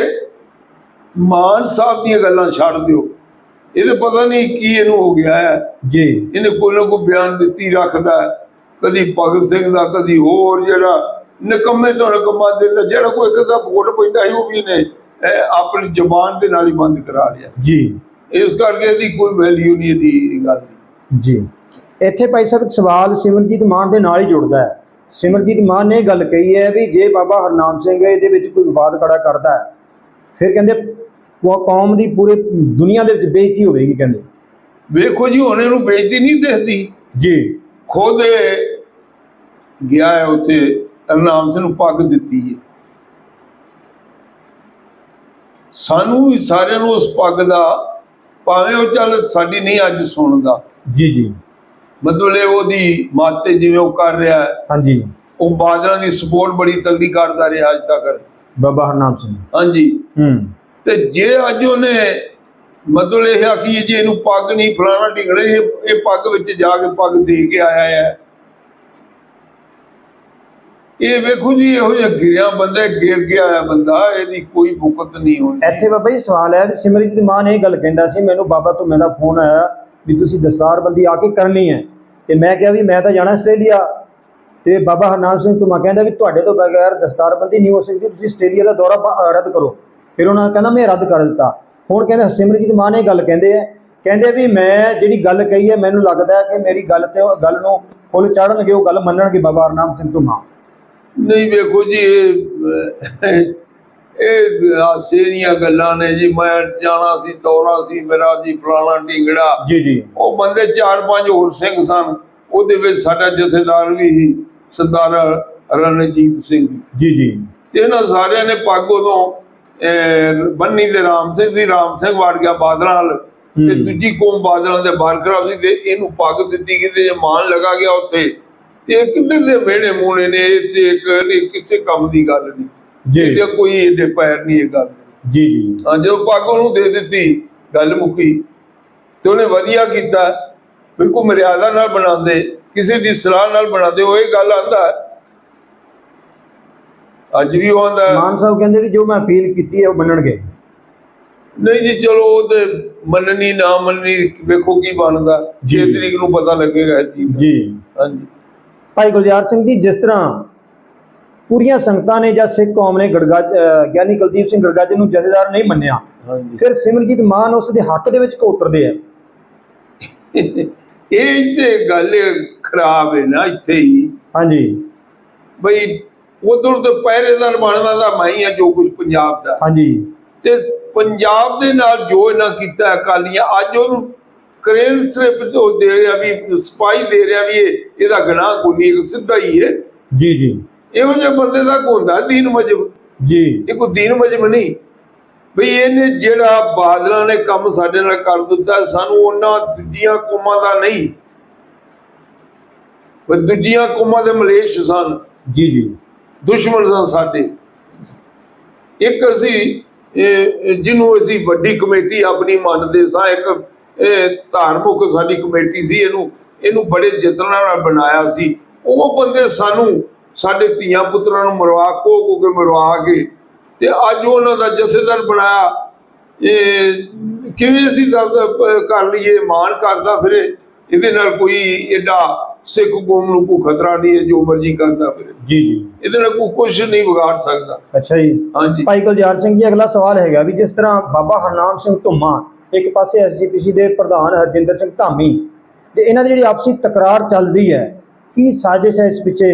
ਮਾਨ ਸਾਹਿਬ ਦੀਆਂ ਗੱਲਾਂ ਛੱਡ ਦਿਓ। ਇਹਦੇ ਪਤਾ ਨਹੀਂ ਕੀ ਇਹਨੂੰ ਹੋ ਗਿਆ ਹੈ। ਜੀ। ਇਹਨੇ ਕੋਈ ਨਾ ਕੋਈ ਬਿਆਨ ਦਿੱਤੀ ਰੱਖਦਾ। ਕਦੀ ਭਗਤ ਸਿੰਘ ਦਾ ਕਦੀ ਹੋਰ ਜਿਹੜਾ ਨਿਕੰਮੇ ਤੋਂ ਨਿਕੰਮਾ ਦਿੰਦਾ ਜਿਹੜਾ ਕੋਈ ਇੱਕ ਦਾ ਵੋਟ ਪੈਂਦਾ ਸੀ ਉਹ ਵੀ ਨੇ ਆਪਣੀ ਜ਼ਬਾਨ ਦੇ ਨਾਲ ਹੀ ਬੰਦ ਕਰਾ ਲਿਆ। ਜੀ। ਇਸ ਕਰਕੇ ਇਹਦੀ ਕੋਈ ਵੈਲਿਊ ਨਹੀਂ ਇਹਦੀ ਗੱਲ ਦੀ। ਜੀ। ਇੱਥੇ ਭਾਈ ਸਾਹਿਬ ਇੱਕ ਸਵਾਲ ਸਿਮਰਜੀਤ ਮਾਨ ਦੇ ਨਾਲ ਹੀ ਜੁੜਦਾ ਹੈ। ਸਿਮਰਜੀਤ ਮਾਨ ਨੇ ਇਹ ਗੱਲ ਕਹੀ ਹੈ ਵੀ ਜੇ ਬਾਬਾ ਹਰਨਾਮ ਸਿੰਘ ਇਹਦੇ ਵਿੱਚ ਕੋਈ ਵਿਵਾਦ ਖੜਾ ਕਰਦਾ ਹੈ ਫਿਰ ਕਹਿੰਦੇ ਉਹ ਕੌਮ ਦੀ ਪੂਰੇ ਦੁਨੀਆ ਦੇ ਵਿੱਚ ਬੇਇੱਜ਼ਤੀ ਹੋਵੇਗੀ ਕਹਿੰਦੇ। ਵੇਖੋ ਜੀ ਹੁਣ ਇਹਨੂੰ ਬੇਇੱਜ਼ਤੀ ਨਹੀਂ ਦਿਖਦੀ। ਜੀ। ਖੁਦ ਗਿਆ ਹੈ ਉੱਥੇ ਅਰਨਾਮ ਸਿੰਘ ਨੂੰ ਪੱਗ ਦਿੱਤੀ ਹੈ। ਸਾਨੂੰ ਵੀ ਸਾਰਿਆਂ ਨੂੰ ਉਸ ਪੱਗ ਦਾ ਭਾਵੇਂ ਉਹ ਚੱਲ ਸਾਡੀ ਨਹੀਂ ਅੱਜ ਸੁਣਦਾ। ਜੀ ਜੀ। ਮਤਲਬ ਉਹਦੀ ਮਾਤੇ ਜਿਵੇਂ ਉਹ ਕਰ ਰਿਹਾ ਹੈ। ਹਾਂਜੀ। ਉਹ ਬਾਦਲਾਂ ਦੀ ਸਪੋਰਟ ਬੜੀ ਤਗੜੀ ਕਰਦਾ ਰਿਹਾ ਅੱਜ ਤੱਕ। ਬਾਬਾ ਹਰਨਾਮ ਸਿੰਘ। ਹਾਂਜੀ। ਹੂੰ। ਤੇ ਜੇ ਅੱਜ ਉਹਨੇ ਮਤਲਬ ਇਹ ਆਖੀ ਜੇ ਇਹਨੂੰ ਪੱਗ ਨਹੀਂ, ਫਲਾਣਾ ਢਿੰਗੜੇ, ਇਹ ਪੱਗ ਵਿੱਚ ਜਾ ਕੇ ਪੱਗ ਦੇ ਕੇ ਆਇਆ ਹੈ। ਇਹ ਵੇਖੋ ਜੀ, ਇਹੋ ਜਿਹਾ ਗਿਰਿਆ ਬੰਦਾ, ਗਿਰ ਗਿਆ ਹੈ ਬੰਦਾ, ਇਹਦੀ ਕੋਈ ਭੁਕਤ ਨਹੀਂ ਹੋਣੀ। ਇੱਥੇ ਬਾਬਾ ਜੀ ਸਵਾਲ ਹੈ ਵੀ ਸਿਮਰਜੀਤ ਦੀ ਮਾਂ ਨੇ ਇਹ ਗੱਲ ਕਹਿੰਦਾ ਸੀ, ਮੈਨੂੰ ਬਾਬਾ ਤੋਂ ਮੇਰਾ ਫੋਨ ਆਇਆ ਵੀ ਤੁਸੀਂ ਦਸਤਾਰਬੰਦੀ ਆ ਕੇ ਕਰਨੀ ਹੈ। ਤੇ ਮੈਂ ਕਿਹਾ ਵੀ ਮੈਂ ਤਾਂ ਜਾਣਾ ਆਸਟ੍ਰੇਲੀਆ। ਤੇ ਬਾਬਾ ਹਰਨਾਮ ਸਿੰਘ ਤੁਮਾ ਕਹਿੰਦਾ ਵੀ ਤੁਹਾਡੇ ਤੋਂ ਬਗੈਰ ਦਸਤਾਰਬੰਦੀ ਨਹੀਂ ਹੋ ਸਕਦੀ, ਤੁਸੀਂ ਆਸਟ੍ਰੇਲੀਆ ਦਾ ਦੌਰਾ ਰੱਦ ਕਰੋ। ਫਿਰ ਉਹਨਾਂ ਕਹਿੰਦਾ ਮੈਂ ਰੱਦ ਕਰ ਦਿੱਤਾ। ਹੁਣ ਕਹਿੰਦੇ ਸਿਮਰਜੀਤ ਮਾਂ ਨੇ ਇਹ ਗੱਲ ਕਹਿੰਦੇ ਆ। ਕਹਿੰਦੇ ਵੀ ਮੈਂ ਜਿਹੜੀ ਗੱਲ ਕਹੀ ਹੈ ਮੈਨੂੰ ਲੱਗਦਾ ਕਿ ਮੇਰੀ ਗੱਲ ਤੇ ਉਹ ਗੱਲ ਨੂੰ ਫੁੱਲ ਚਾੜਨਗੇ ਉਹ ਗੱਲ ਮੰਨਣਗੇ ਬਾਬਾ ਹਰਨਾਮ ਸਿੰਘ ਤੁਮਾ ਨਹੀਂ ਵੇਖੋ ਜੀ ਇਹ ਇਹ ਹਾਸੇ ਦੀਆਂ ਗੱਲਾਂ ਨੇ ਜੀ। ਮੈਂ ਜਾਣਾ ਸੀ ਦੌਰਾ ਸੀ ਮੇਰਾ ਜੀ ਫਲਾਣਾ ਢਿੰਗੜਾ। ਜੀ ਜੀ। ਉਹ ਬੰਦੇ ਚਾਰ ਪੰਜ ਹੋਰ ਸਿੰਘ ਸਨ। ਉਹਦੇ ਵਿੱਚ ਸਾਡਾ ਜਥੇਦਾਰ ਵੀ ਸੀ ਸਰਦਾਰ ਰਣਜੀਤ ਸਿੰਘ ਜੀ। ਜੀ ਇਹਨਾਂ ਸਾਰਿਆਂ ਨੇ ਪੱਗ ਉਦੋਂ ਬੰਨੀ ਤੇ ਰਾਮ ਸਿੰਘ ਸੀ ਰਾਮ ਸਿੰਘ ਵੜ ਗਿਆ ਬਾਦਲਾਂ ਨਾਲ ਤੇ। ਦੂਜੀ ਕੌਮ ਬਾਦਲਾਂ ਦੇ ਬਾਰਕਰਾਬ ਸੀ ਤੇ ਇਹਨੂੰ ਪੱਗ ਦਿੱਤੀ ਕਿਤੇ ਮਾਨ ਲਗਾ ਗਿਆ ਉੱਥੇ। ਤੇ ਕਿੱਧਰ ਦੇ ਮਿਹਣੇ ਮੂਣੇ ਨੇ? ਇਹ ਤੇ ਇੱਕ ਕਿਸੇ ਕੰਮ ਦੀ ਗੱਲ ਨਹੀਂ। ਜੀ। ਇਹਦੇ ਕੋਈ ਏਡੇ ਪੈਰ ਨਹੀਂ ਇਹ ਗੱਲ। ਜੀ ਜੀ। ਹਾਂ ਜਦੋਂ ਪੱਗ ਉਹਨੂੰ ਦੇ ਦਿੱਤੀ ਗੱਲ ਮੁੱਕੀ ਤੇ ਉਹਨੇ ਵਧੀਆ ਕੀਤਾ। ਬਿਲਕੁਲ ਮਰਿਆਦਾ ਨਾਲ ਬਣਾਉਂਦੇ ਕਿਸੇ ਦੀ ਸਲਾਹ ਨਾਲ ਬਣਾਉਂਦੇ। ਉਹ ਇਹ ਗੱਲ ਆਂਦਾ ਅੱਜ ਵੀ ਉਹ ਆਂਦਾ ਮਾਨ ਸਾਹਿਬ ਕਹਿੰਦੇ ਵੀ ਜੋ ਮੈਂ ਅਪੀਲ ਕੀਤੀ ਹੈ ਉਹ ਮੰਨਣਗੇ। ਨਹੀਂ ਜੀ ਚਲੋ ਉਹ ਤੇ ਮੰਨਣੀ ਨਾ ਮੰਨਣੀ ਵੇਖੋ ਕੀ ਬਣਦਾ। 6 ਜੀ। ਤਰੀਕ ਨੂੰ ਪਤਾ ਲੱਗੇਗਾ ਦਾ। ਜੀ। ਹਾਂਜੀ। ਭਾਈ ਗੁਲਜ਼ਾਰ ਸਿੰਘ ਜੀ ਜਿਸ ਤਰ੍ਹਾਂ ਪੂਰੀਆਂ ਸੰਗਤਾਂ ਨੇ ਜਾਂ ਸਿੱਖ ਕੌਮ ਨੇ ਗੜਗੱਜ ਅਹ ਗਿਆਨੀ ਕੁਲਦੀਪ ਸਿੰਘ ਗੜਗੱਜ ਨੂੰ ਜਥੇਦਾਰ ਨਹੀਂ ਮੰਨਿਆ ਫਿਰ ਸਿਮਰਜੀਤ ਮਾਨ ਉਸ ਦੇ ਹੱਕ ਦੇ ਵਿੱਚ ਕੋ ਉਤਰਦੇ ਆ? ਇਹ ਤੇ ਗੱਲ ਖਰਾਬ ਹੈ ਨਾ ਇੱਥੇ ਹੀ। ਹਾਂਜੀ। ਬਈ ਉਧਰ ਤੇ ਪਹਿਰੇਦਾਰ ਬਣਦਾ ਤਾਂ ਮੈਂ ਹੀ ਆ ਜੋ ਕੁਝ ਪੰਜਾਬ ਦਾ। ਹਾਂਜੀ। ਤੇ ਪੰਜਾਬ ਦੇ ਨਾਲ ਜੋ ਇਹਨਾਂ ਕੀਤਾ ਅਕਾਲੀਆਂ ਅੱਜ ਉਹਨੂੰ ਕਰੇਨ ਸਲਿੱਪ ਉਹ ਦੇ ਰਿਹਾ ਵੀ ਸਪਾਈ ਦੇ ਰਿਹਾ ਵੀ ਇਹ ਇਹਦਾ ਗੁਨਾਹ ਕੋਈ ਨਹੀਂ ਸਿੱਧਾ ਹੀ ਹੈ। ਜੀ ਜੀ। ਇਹੋ ਜਿਹੇ ਬੰਦੇ ਦਾ ਹੁੰਦਾ ਦੀਨ ਮਜਬ। ਜੀ। ਇਹ ਕੋਈ ਦੀਨ ਮਜਬ ਨਹੀਂ। ਵੀ ਇਹਨੇ ਜਿਹੜਾ ਬਾਦਲਾਂ ਨੇ ਕੰਮ ਸਾਡੇ ਨਾਲ ਕਰ ਦਿੱਤਾ ਸਾਨੂੰ ਉਹਨਾਂ ਦੂਜੀਆਂ ਕੌਮਾਂ ਦਾ ਨਹੀਂ। ਉਹ ਦੂਜੀਆਂ ਕੌਮਾਂ ਦੇ ਮਲੇਸ਼ ਸਨ। ਜੀ ਜੀ। ਦੁਸ਼ਮਣ ਸਨ ਸਾਡੇ। ਇੱਕ ਅਸੀਂ ਜਿਹਨੂੰ ਅਸੀਂ ਵੱਡੀ ਕਮੇਟੀ ਆਪਣੀ ਮੰਨਦੇ ਸਾਂ, ਇੱਕ ਧਾਰਮਿਕ ਸਾਡੀ ਕਮੇਟੀ ਸੀ, ਇਹਨੂੰ ਇਹਨੂੰ ਬੜੇ ਯਤਨਾਂ ਨਾਲ ਬਣਾਇਆ ਸੀ। ਉਹ ਬੰਦੇ ਸਾਨੂੰ ਸਾਡੇ ਧੀਆਂ ਪੁੱਤਰਾਂ ਨੂੰ ਮਰਵਾ ਕੋ ਕੋ ਕੇ ਮਰਵਾ ਕੇ ਤੇ ਅੱਜ ਉਹਨਾਂ ਦਾ ਜਥੇਦਾਰ ਬਣਾਇਆ। ਇਹ ਕਿਵੇਂ ਅਸੀਂ ਦਰਦ ਕਰ ਲਈਏ, ਮਾਣ ਕਰਦਾ ਫਿਰੇ, ਇਹਦੇ ਨਾਲ ਕੋਈ ਐਡਾ ਸਿੱਖ ਕੌਮ ਨੂੰ ਕੋਈ ਖਤਰਾ ਨਹੀਂ ਹੈ ਜੋ ਮਰਜ਼ੀ ਕਰਦਾ ਫਿਰੇ। ਜੀ ਜੀ। ਇਹਦੇ ਨਾਲ ਕੋਈ ਕੁਝ ਨਹੀਂ ਵਿਗਾੜ ਸਕਦਾ। ਅੱਛਾ ਜੀ। ਹਾਂਜੀ। ਭਾਈ ਗੁਲਜ਼ਾਰ ਸਿੰਘ ਜੀ ਅਗਲਾ ਸਵਾਲ ਹੈਗਾ ਵੀ ਜਿਸ ਤਰ੍ਹਾਂ ਬਾਬਾ ਹਰਨਾਮ ਸਿੰਘ ਧੁੰਮਾ ਇੱਕ ਪਾਸੇ ਐਸਜੀਪੀਸੀ ਦੇ ਪ੍ਰਧਾਨ ਹਰਜਿੰਦਰ ਸਿੰਘ ਧਾਮੀ ਤੇ ਇਹਨਾਂ ਦੀ ਜਿਹੜੀ ਆਪਸੀ ਤਕਰਾਰ ਚੱਲਦੀ ਹੈ ਕੀ ਸਾਜ਼ਿਸ਼ ਹੈ ਇਸ ਪਿੱਛੇ?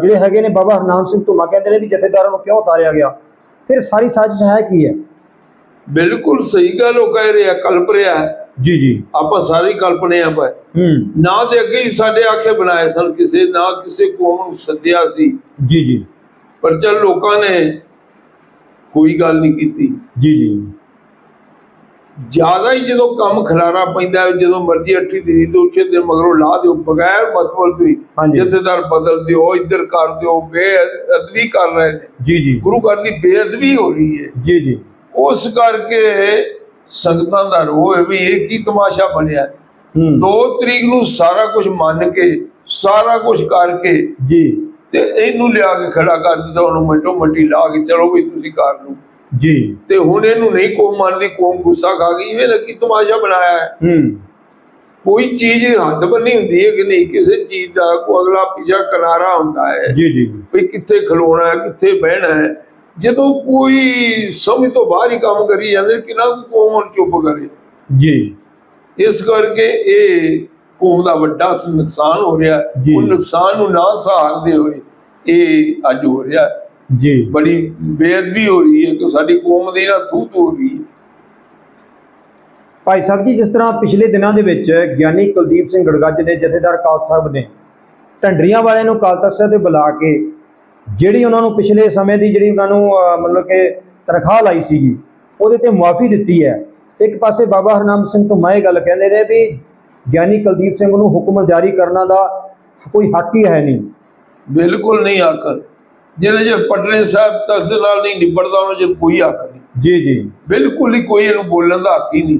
ਜਿਹੜੇ ਹੈਗੇ ਨੇ ਬਾਬਾ ਹਰਨਾਮ ਸਿੰਘ ਧੁੰਮਾ ਕਹਿੰਦੇ ਨੇ ਵੀ ਜਥੇਦਾਰਾਂ ਨੂੰ ਕਿਉਂ ਉਤਾਰਿਆ ਗਿਆ? ਫਿਰ ਸਾਰੀ ਸਾਜ਼ਿਸ਼ ਹੈ ਕੀ ਹੈ? ਬਿਲਕੁਲ ਸਹੀ ਗੱਲ ਉਹ ਕਹਿ ਰਿਹਾ ਕਲਪ ਰਿਹਾ। ਜੀ ਜੀ। ਆਪਾਂ ਸਾਰੇ ਕਲਪਨੇ ਆ ਹੂੰ। ਨਾ ਤੇ ਅੱਗੇ ਹੀ ਸਾਡੇ ਆਖੇ ਬਣਾਏ ਸਨ ਕਿਸੇ ਨਾ ਕਿਸੇ ਕੌਮ ਸੱਦਿਆ ਸੀ। ਜੀ ਜੀ। ਪਰ ਚਲ ਲੋਕਾਂ ਨੇ ਕੋਈ ਗੱਲ ਨਹੀਂ ਕੀਤੀ। ਜੀ ਜੀ। ਜ਼ਿਆਦਾ ਹੀ ਜਦੋਂ ਕੰਮ ਖਲਾਰਾ ਪੈਂਦਾ ਜਦੋਂ ਮਰਜ਼ੀ ਅੱਠੀ ਦਿਨੀ ਤੋਂ ਉੱਚੇ ਦਿਨ ਮਗਰੋਂ ਲਾ ਦਿਓ ਬਗੈਰ ਮਤਲਬ ਹਾਂਜੀ। ਜਥੇਦਾਰ ਬਦਲ ਦਿਓ ਇੱਧਰ ਕਰ ਦਿਓ ਬੇਅਦਬੀ ਕਰ ਰਹੇ ਨੇ। ਜੀ ਜੀ। ਗੁਰੂ ਘਰ ਦੀ ਬੇਅਦਬੀ ਹੋ ਰਹੀ ਹੈ। ਜੀ ਜੀ। ਉਸ ਕਰਕੇ ਸੰਗਤਾਂ ਦਾ ਰੋਹ ਵੀ ਇਹ ਕੀ ਤਮਾਸ਼ਾ ਬਣਿਆ। ਹੂੰ। 2 ਤਰੀਕ ਨੂੰ ਸਾਰਾ ਕੁਝ ਮੰਨ ਕੇ ਸਾਰਾ ਕੁਝ ਕਰਕੇ ਜੀ। ਤੇ ਇਹਨੂੰ ਲਿਆ ਕੇ ਖੜਾ ਕਰ ਦਿੱਤਾ ਉਹਨੂੰ ਮਿੰਟੋ ਮਿੰਟੀ ਲਾ ਕੇ ਚਲੋ ਵੀ ਤੁਸੀਂ ਕਰ ਲਓ ਜੀ। ਤੇ ਹੁਣ ਇਹਨੂੰ ਨਹੀਂ ਕੋਮ ਮੰਨਦੀ ਕੋਮ ਗੁੱਸਾ ਖਾ ਗਈ ਇਹ ਲੱਗੀ ਤਮਾਸ਼ਾ ਬਣਾਇਆ ਹੈ। ਹੂੰ। ਕੋਈ ਚੀਜ਼ ਹੱਥ ਬੰਨੀ ਹੁੰਦੀ ਹੈ ਕਿ ਨਹੀਂ ਕਿਸੇ ਚੀਜ਼ ਦਾ ਕੋਈ ਅਗਲਾ ਪਿਛਾ ਕਿਨਾਰਾ ਹੁੰਦਾ ਹੈ। ਜੀ ਜੀ। ਵੀ ਕਿੱਥੇ ਖਲੋਣਾ ਹੈ ਕਿੱਥੇ ਬਹਿਣਾ ਹੈ। ਜਦੋਂ ਕੋਈ ਸਮਝ ਤੋਂ ਬਾਹਰ ਹੀ ਕੰਮ ਕਰੀ ਜਾਂਦੇ ਕਿੰਨਾ ਕੁ ਕੌਮ ਹੁਣ ਚੁੱਪ ਕਰੇ। ਜੀ। ਇਸ ਕਰਕੇ ਇਹ ਕੌਮ ਦਾ ਵੱਡਾ ਨੁਕਸਾਨ ਹੋ ਰਿਹਾ। ਉਹ ਨੁਕਸਾਨ ਨੂੰ ਨਾ ਸਹਾਰਦੇ ਹੋਏ ਇਹ ਅੱਜ ਹੋ ਰਿਹਾ। ਜੀ। ਬੜੀ ਬੇਅਦਬੀ ਹੋ ਰਹੀ ਹੈ ਕਿ ਸਾਡੀ ਕੌਮ ਦੀ ਨਾ ਥੂ ਥੂ ਹੋ ਰਹੀ ਹੈ। ਭਾਈ ਸਾਹਿਬ ਜੀ ਜਿਸ ਤਰ੍ਹਾਂ ਪਿਛਲੇ ਦਿਨਾਂ ਦੇ ਵਿੱਚ ਗਿਆਨੀ ਕੁਲਦੀਪ ਸਿੰਘ ਗੜਗੱਜ ਦੇ ਜਥੇਦਾਰ ਕਾਲ ਸਾਹਿਬ ਨੇ ਢੰਡਰੀਆਂ ਵਾਲਿਆਂ ਨੂੰ ਕਾਲ ਤਖਤ ਸਾਹਿਬ ਤੇ ਬੁਲਾ ਕੇ ਜਿਹੜੀ ਉਹਨਾਂ ਨੂੰ ਪਿਛਲੇ ਸਮੇਂ ਦੀ ਜਿਹੜੀ ਉਹਨਾਂ ਨੂੰ ਮਤਲਬ ਕਿ ਤਨਖਾਹ ਲਾਈ ਸੀਗੀ ਉਹਦੇ ਤੇ ਮੁਆਫੀ ਦਿੱਤੀ ਹੈ। ਇੱਕ ਪਾਸੇ ਬਾਬਾ ਹਰਨਾਮ ਸਿੰਘ ਤੋਂ ਇਹ ਗੱਲ ਕਹਿੰਦੇ ਨੇ ਵੀ ਗਿਆਨੀ ਕੁਲਦੀਪ ਸਿੰਘ ਨੂੰ ਹੁਕਮ ਜਾਰੀ ਕਰਨਾ ਦਾ ਕੋਈ ਹੱਕ ਹੀ ਹੈ ਨਹੀਂ। ਬਿਲਕੁਲ ਨਹੀਂ ਆਕਲ ਜਿਹਨੇ ਜੇ ਪਟਨੇ ਸਾਹਿਬ ਤਖਤ ਨਾਲ ਨਹੀਂ ਨਿਬੜਦਾ ਉਹਨਾਂ ਜੇ ਕੋਈ ਹੱਕ ਨਹੀਂ। ਜੀ ਜੀ। ਬਿਲਕੁਲ ਹੀ ਕੋਈ ਇਹਨੂੰ ਬੋਲਣ ਦਾ ਹੱਕ ਹੀ ਨਹੀਂ।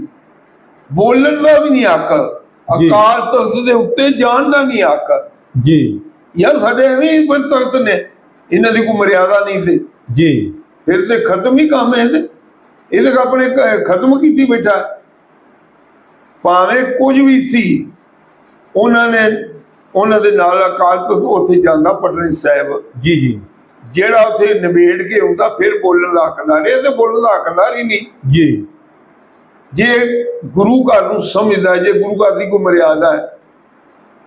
ਬੋਲਣ ਦਾ ਵੀ ਨਹੀਂ ਹੱਕ। ਅਕਾਲ ਤਖਤ ਦੇ ਉੱਤੇ ਜਾਣ ਦਾ ਨਹੀਂ ਹੱਕ। ਜੀ। ਯਾਰ ਸਾਡੇ ਐਵੇਂ ਹੀ ਤਖਤ ਨੇ। ਇਹਨਾਂ ਦੀ ਕੋਈ ਮਰਿਆਦਾ ਨਹੀਂ ਤੇ ਜੀ। ਫਿਰ ਤੇ ਖਤਮ ਹੀ ਕੰਮ ਹੈ ਤੇ। ਇਹਦੇ ਕੋ ਆਪਣੇ ਖਤਮ ਕੀਤੀ ਬੈਠਾ। ਭਾਵੇਂ ਕੁਝ ਵੀ ਸੀ ਉਹਨਾਂ ਨੇ ਉਹਨਾਂ ਦੇ ਨਾਲ ਅਕਾਲ ਤਖਤ ਉੱਥੇ ਜਾਂਦਾ ਪਟਨੇ ਸਾਹਿਬ। ਜੀ ਜੀ। ਜਿਹੜਾ ਉੱਥੇ ਨਿਬੇੜ ਕੇ ਆਉਂਦਾ ਫਿਰ ਬੋਲਣ ਦਾ ਹੱਕਦਾਰ ਇਹ ਤੇ ਬੋਲਣ ਦਾ ਹੱਕਦਾਰ ਹੀ ਨਹੀਂ। ਜੀ। ਜੇ ਗੁਰੂ ਘਰ ਨੂੰ ਸਮਝਦਾ ਜੇ ਗੁਰੂ ਘਰ ਦੀ ਕੋਈ ਮਰਿਆਦਾ ਹੈ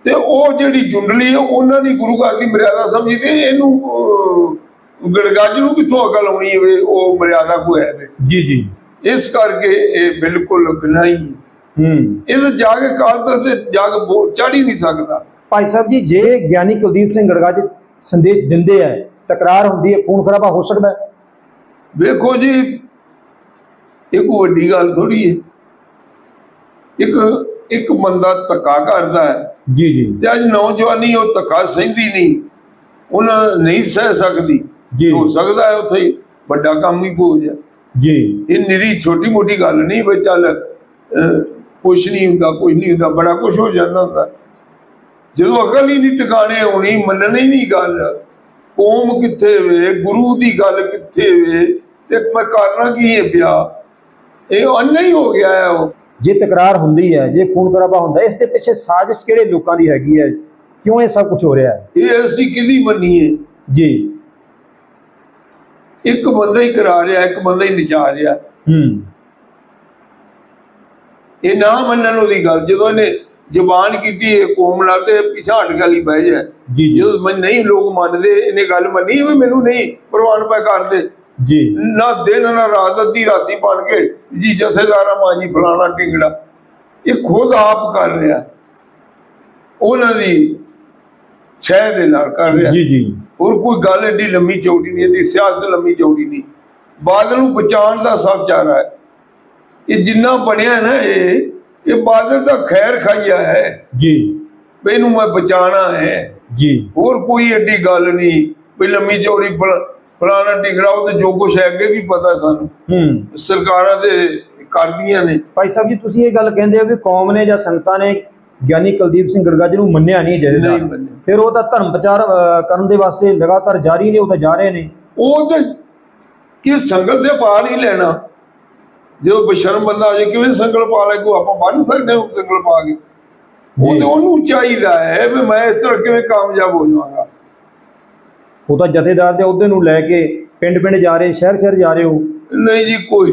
ਤੇ ਉਹ ਜਿਹੜੀ ਜੁੰਡਲੀ ਹੈ ਉਹਨਾਂ ਦੀ ਗੁਰੂ ਘਰ ਦੀ ਮਰਿਆਦਾ ਸਮਝੀ ਤੇ ਇਹਨੂੰ ਗੜਗੱਜ ਨੂੰ ਕਿੱਥੋਂ ਅਕਲ ਆਉਣੀ ਹੋਵੇ ਉਹ ਮਰਿਆਦਾ ਕੋਈ ਹੈ ਵੇ ਜੀ ਜੀ। ਇਸ ਕਰਕੇ ਇਹ ਬਿਲਕੁਲ ਗੁਨਾਹੀ ਹੈ। ਇਹ ਜਾ ਕੇ ਕਾਲ ਤੇ ਜਾ ਕੇ ਚੜ ਹੀ ਨਹੀਂ ਸਕਦਾ। ਭਾਈ ਸਾਹਿਬ ਜੀ ਜੇ ਗਿਆਨੀ ਕੁਲਦੀਪ ਸਿੰਘ ਗੜਗੱਜ ਸੰਦੇਸ਼ ਦਿੰਦੇ ਆ ਤਕਰਾਰ ਹੁੰਦੀ ਹੈ ਖੂਨ ਖਰਾਬਾ ਹੋ ਸਕਦਾ ਵੇਖੋ ਜੀ ਇਹ ਕੋਈ ਵੱਡੀ ਗੱਲ ਥੋੜੀ ਹੈ। ਇੱਕ ਇੱਕ ਬੰਦਾ ਧੱਕਾ ਕਰਦਾ ਹੈ। ਜੀ ਜੀ। ਤੇ ਅੱਜ ਨੌਜਵਾਨੀ ਉਹ ਧੱਕਾ ਸਹਿੰਦੀ ਨਹੀਂ। ਉਹਨਾਂ ਨਹੀਂ ਸਹਿ ਸਕਦੀ। ਜੀ। ਹੋ ਸਕਦਾ ਹੈ ਉੱਥੇ ਵੱਡਾ ਕੰਮ ਹੀ ਹੋ ਜਾ। ਜੀ। ਇਹ ਨਿਰੀ ਛੋਟੀ ਮੋਟੀ ਗੱਲ ਨਹੀਂ ਵੀ ਚੱਲ ਕੁਛ ਨਹੀਂ ਹੁੰਦਾ ਕੁਛ ਨਹੀਂ ਹੁੰਦਾ ਬੜਾ ਕੁਛ ਹੋ ਜਾਂਦਾ ਹੁੰਦਾ। ਜਦੋਂ ਅਕਲ ਹੀ ਨਹੀਂ ਟਿਕਾਣੇ ਹੋਣੀ ਮੰਨਣੀ ਨਹੀਂ ਗੱਲ। ਕੌਮ ਕਿੱਥੇ ਵੇ ਗੁਰੂ ਦੀ ਗੱਲ ਕਿੱਥੇ ਵੇ ਤੇ ਮੈਂ ਕਰਨਾ ਕੀ ਹੈ ਪਿਆ? ਇਹ ਅੰਨਾ ਹੀ ਹੋ ਗਿਆ ਹੈ ਉਹ। ਜੇ ਤਕਰਾਰ ਹੁੰਦੀ ਹੈ ਜੇ ਖੂਨ ਖਰਾਬਾ ਹੁੰਦਾ ਇਸ ਦੇ ਪਿੱਛੇ ਸਾਜ਼ਿਸ਼ ਕਿਹੜੇ ਲੋਕਾਂ ਦੀ ਹੈਗੀ ਹੈ? ਕਿਉਂ ਇਹ ਸਭ ਕੁਝ ਹੋ ਰਿਹਾ ਹੈ? ਇਹ ਅਸੀਂ ਕਿਹਦੀ ਮੰਨੀਏ? ਜੀ। ਇੱਕ ਬੰਦਾ ਹੀ ਕਰਾ ਰਿਹਾ ਇੱਕ ਬੰਦਾ ਹੀ ਨਚਾ ਰਿਹਾ। ਹੂੰ। ਇਹ ਨਾ ਮੰਨਣ ਉਹਦੀ ਗੱਲ ਜਦੋਂ ਇਹਨੇ ਜ਼ੁਬਾਨ ਕੀਤੀ ਇਹ ਕੌਮ ਨਾਲ ਤੇ ਪਿਛਾੜ ਗਲੀ ਬਹਿ ਜਾ ਜੀ ਜੀ। ਜਦੋਂ ਮੈਂ ਨਹੀਂ ਲੋਕ ਮੰਨਦੇ ਇਹਨੇ ਗੱਲ ਮੰਨੀ ਵੀ ਮੈਨੂੰ ਨਹੀਂ ਪ੍ਰਵਾਨ ਪੈ ਕਰਦੇ ਜੀ। ਨਾ ਦਿਨ ਨਾ ਰਾਤ ਅੱਧੀ ਰਾਤੀ ਬਣ ਕੇ ਜੀ ਜਥੇਦਾਰਾ ਮਾਂ ਜੀ ਫਲਾਣਾ ਟਿੰਗੜਾ। ਇਹ ਖੁਦ ਆਪ ਕਰ ਰਿਹਾ। ਉਹਨਾਂ ਦੀ ਛੇ ਦੇ ਨਾਲ ਕਰ ਰਿਹਾ। ਜੀ ਜੀ। ਹੋਰ ਕੋਈ ਗੱਲ ਏਡੀ ਲੰਮੀ ਚੌੜੀ ਨਹੀਂ ਇਹਦੀ ਸਿਆਸਤ ਲੰਮੀ ਚੌੜੀ ਨਹੀਂ। ਬਾਦਲ ਨੂੰ ਬਚਾਉਣ ਦਾ ਸਭ ਚਾਰਾ ਹੈ। ਇਹ ਜਿੰਨਾ ਬਣਿਆ ਨਾ ਇਹ ਇਹ ਬਾਦਲ ਦਾ ਖੈਰ ਖਾਈਆ ਹੈ। ਜੀ। ਇਹਨੂੰ ਮੈਂ ਬਚਾਣਾ ਹੈ। ਜੀ। ਹੋਰ ਕੋਈ ਏਡੀ ਗੱਲ ਨਹੀਂ। ਵੀ ਲੰਮੀ ਚੌੜੀ ਟਿਕੜਾ ਉਹ ਤੇ ਜੋ ਕੁਛ ਹੈ ਅੱਗੇ ਵੀ ਪਤਾ ਸਾਨੂੰ। ਹੂੰ। ਸਰਕਾਰਾਂ ਤੇ ਕਰਦੀਆਂ ਨੇ। ਭਾਈ ਸਾਹਿਬ ਜੀ ਤੁਸੀਂ ਇਹ ਗੱਲ ਕਹਿੰਦੇ ਹੋ ਵੀ ਕੌਮ ਨੇ ਜਾਂ ਸੰਗਤਾਂ ਨੇ ਗਿਆਨੀ ਕੁਲਦੀਪ ਸਿੰਘ ਗੜਗੱਜ ਨੂੰ ਮੰਨਿਆ ਨਹੀਂ ਮੰਨਿਆ। ਫਿਰ ਉਹ ਤਾਂ ਧਰਮ ਪ੍ਰਚਾਰ ਕਰਨ ਦੇ ਵਾਸਤੇ ਲਗਾਤਾਰ ਜਾਰੀ ਨੇ ਉਹ ਤਾਂ ਜਾ ਰਹੇ ਨੇ। ਉਹ ਤੇ ਕਿ ਸੰਗਤ ਦੇ ਪਾ ਨਹੀਂ ਲੈਣਾ। ਜਦੋਂ ਬਸ਼ਰਮ ਬੰਦਾ ਜਾਏ ਕਿਵੇਂ ਸੰਗਲ ਪਾ ਲੈ ਕੋ ਆਪਾਂ ਬੰਨ ਸਕਦੇ ਹਾਂ ਸੰਗਲ ਪਾ ਕੇ। ਉਹ ਜੀ। ਤੇ ਉਹਨੂੰ ਚਾਹੀਦਾ ਹੈ ਵੀ ਮੈਂ ਇਸ ਤਰ੍ਹਾਂ ਕਿਵੇਂ ਕਾਮਯਾਬ ਹੋ ਜਾਵਾਂਗਾ। ਉਹ ਤਾਂ ਜਥੇਦਾਰ ਦੇ ਅਹੁਦੇ ਨੂੰ ਲੈ ਕੇ ਪਿੰਡ ਪਿੰਡ ਜਾ ਰਹੇ ਸ਼ਹਿਰ ਸ਼ਹਿਰ ਜਾ ਰਹੇ ਹੋ। ਨਹੀਂ ਜੀ ਕੋਈ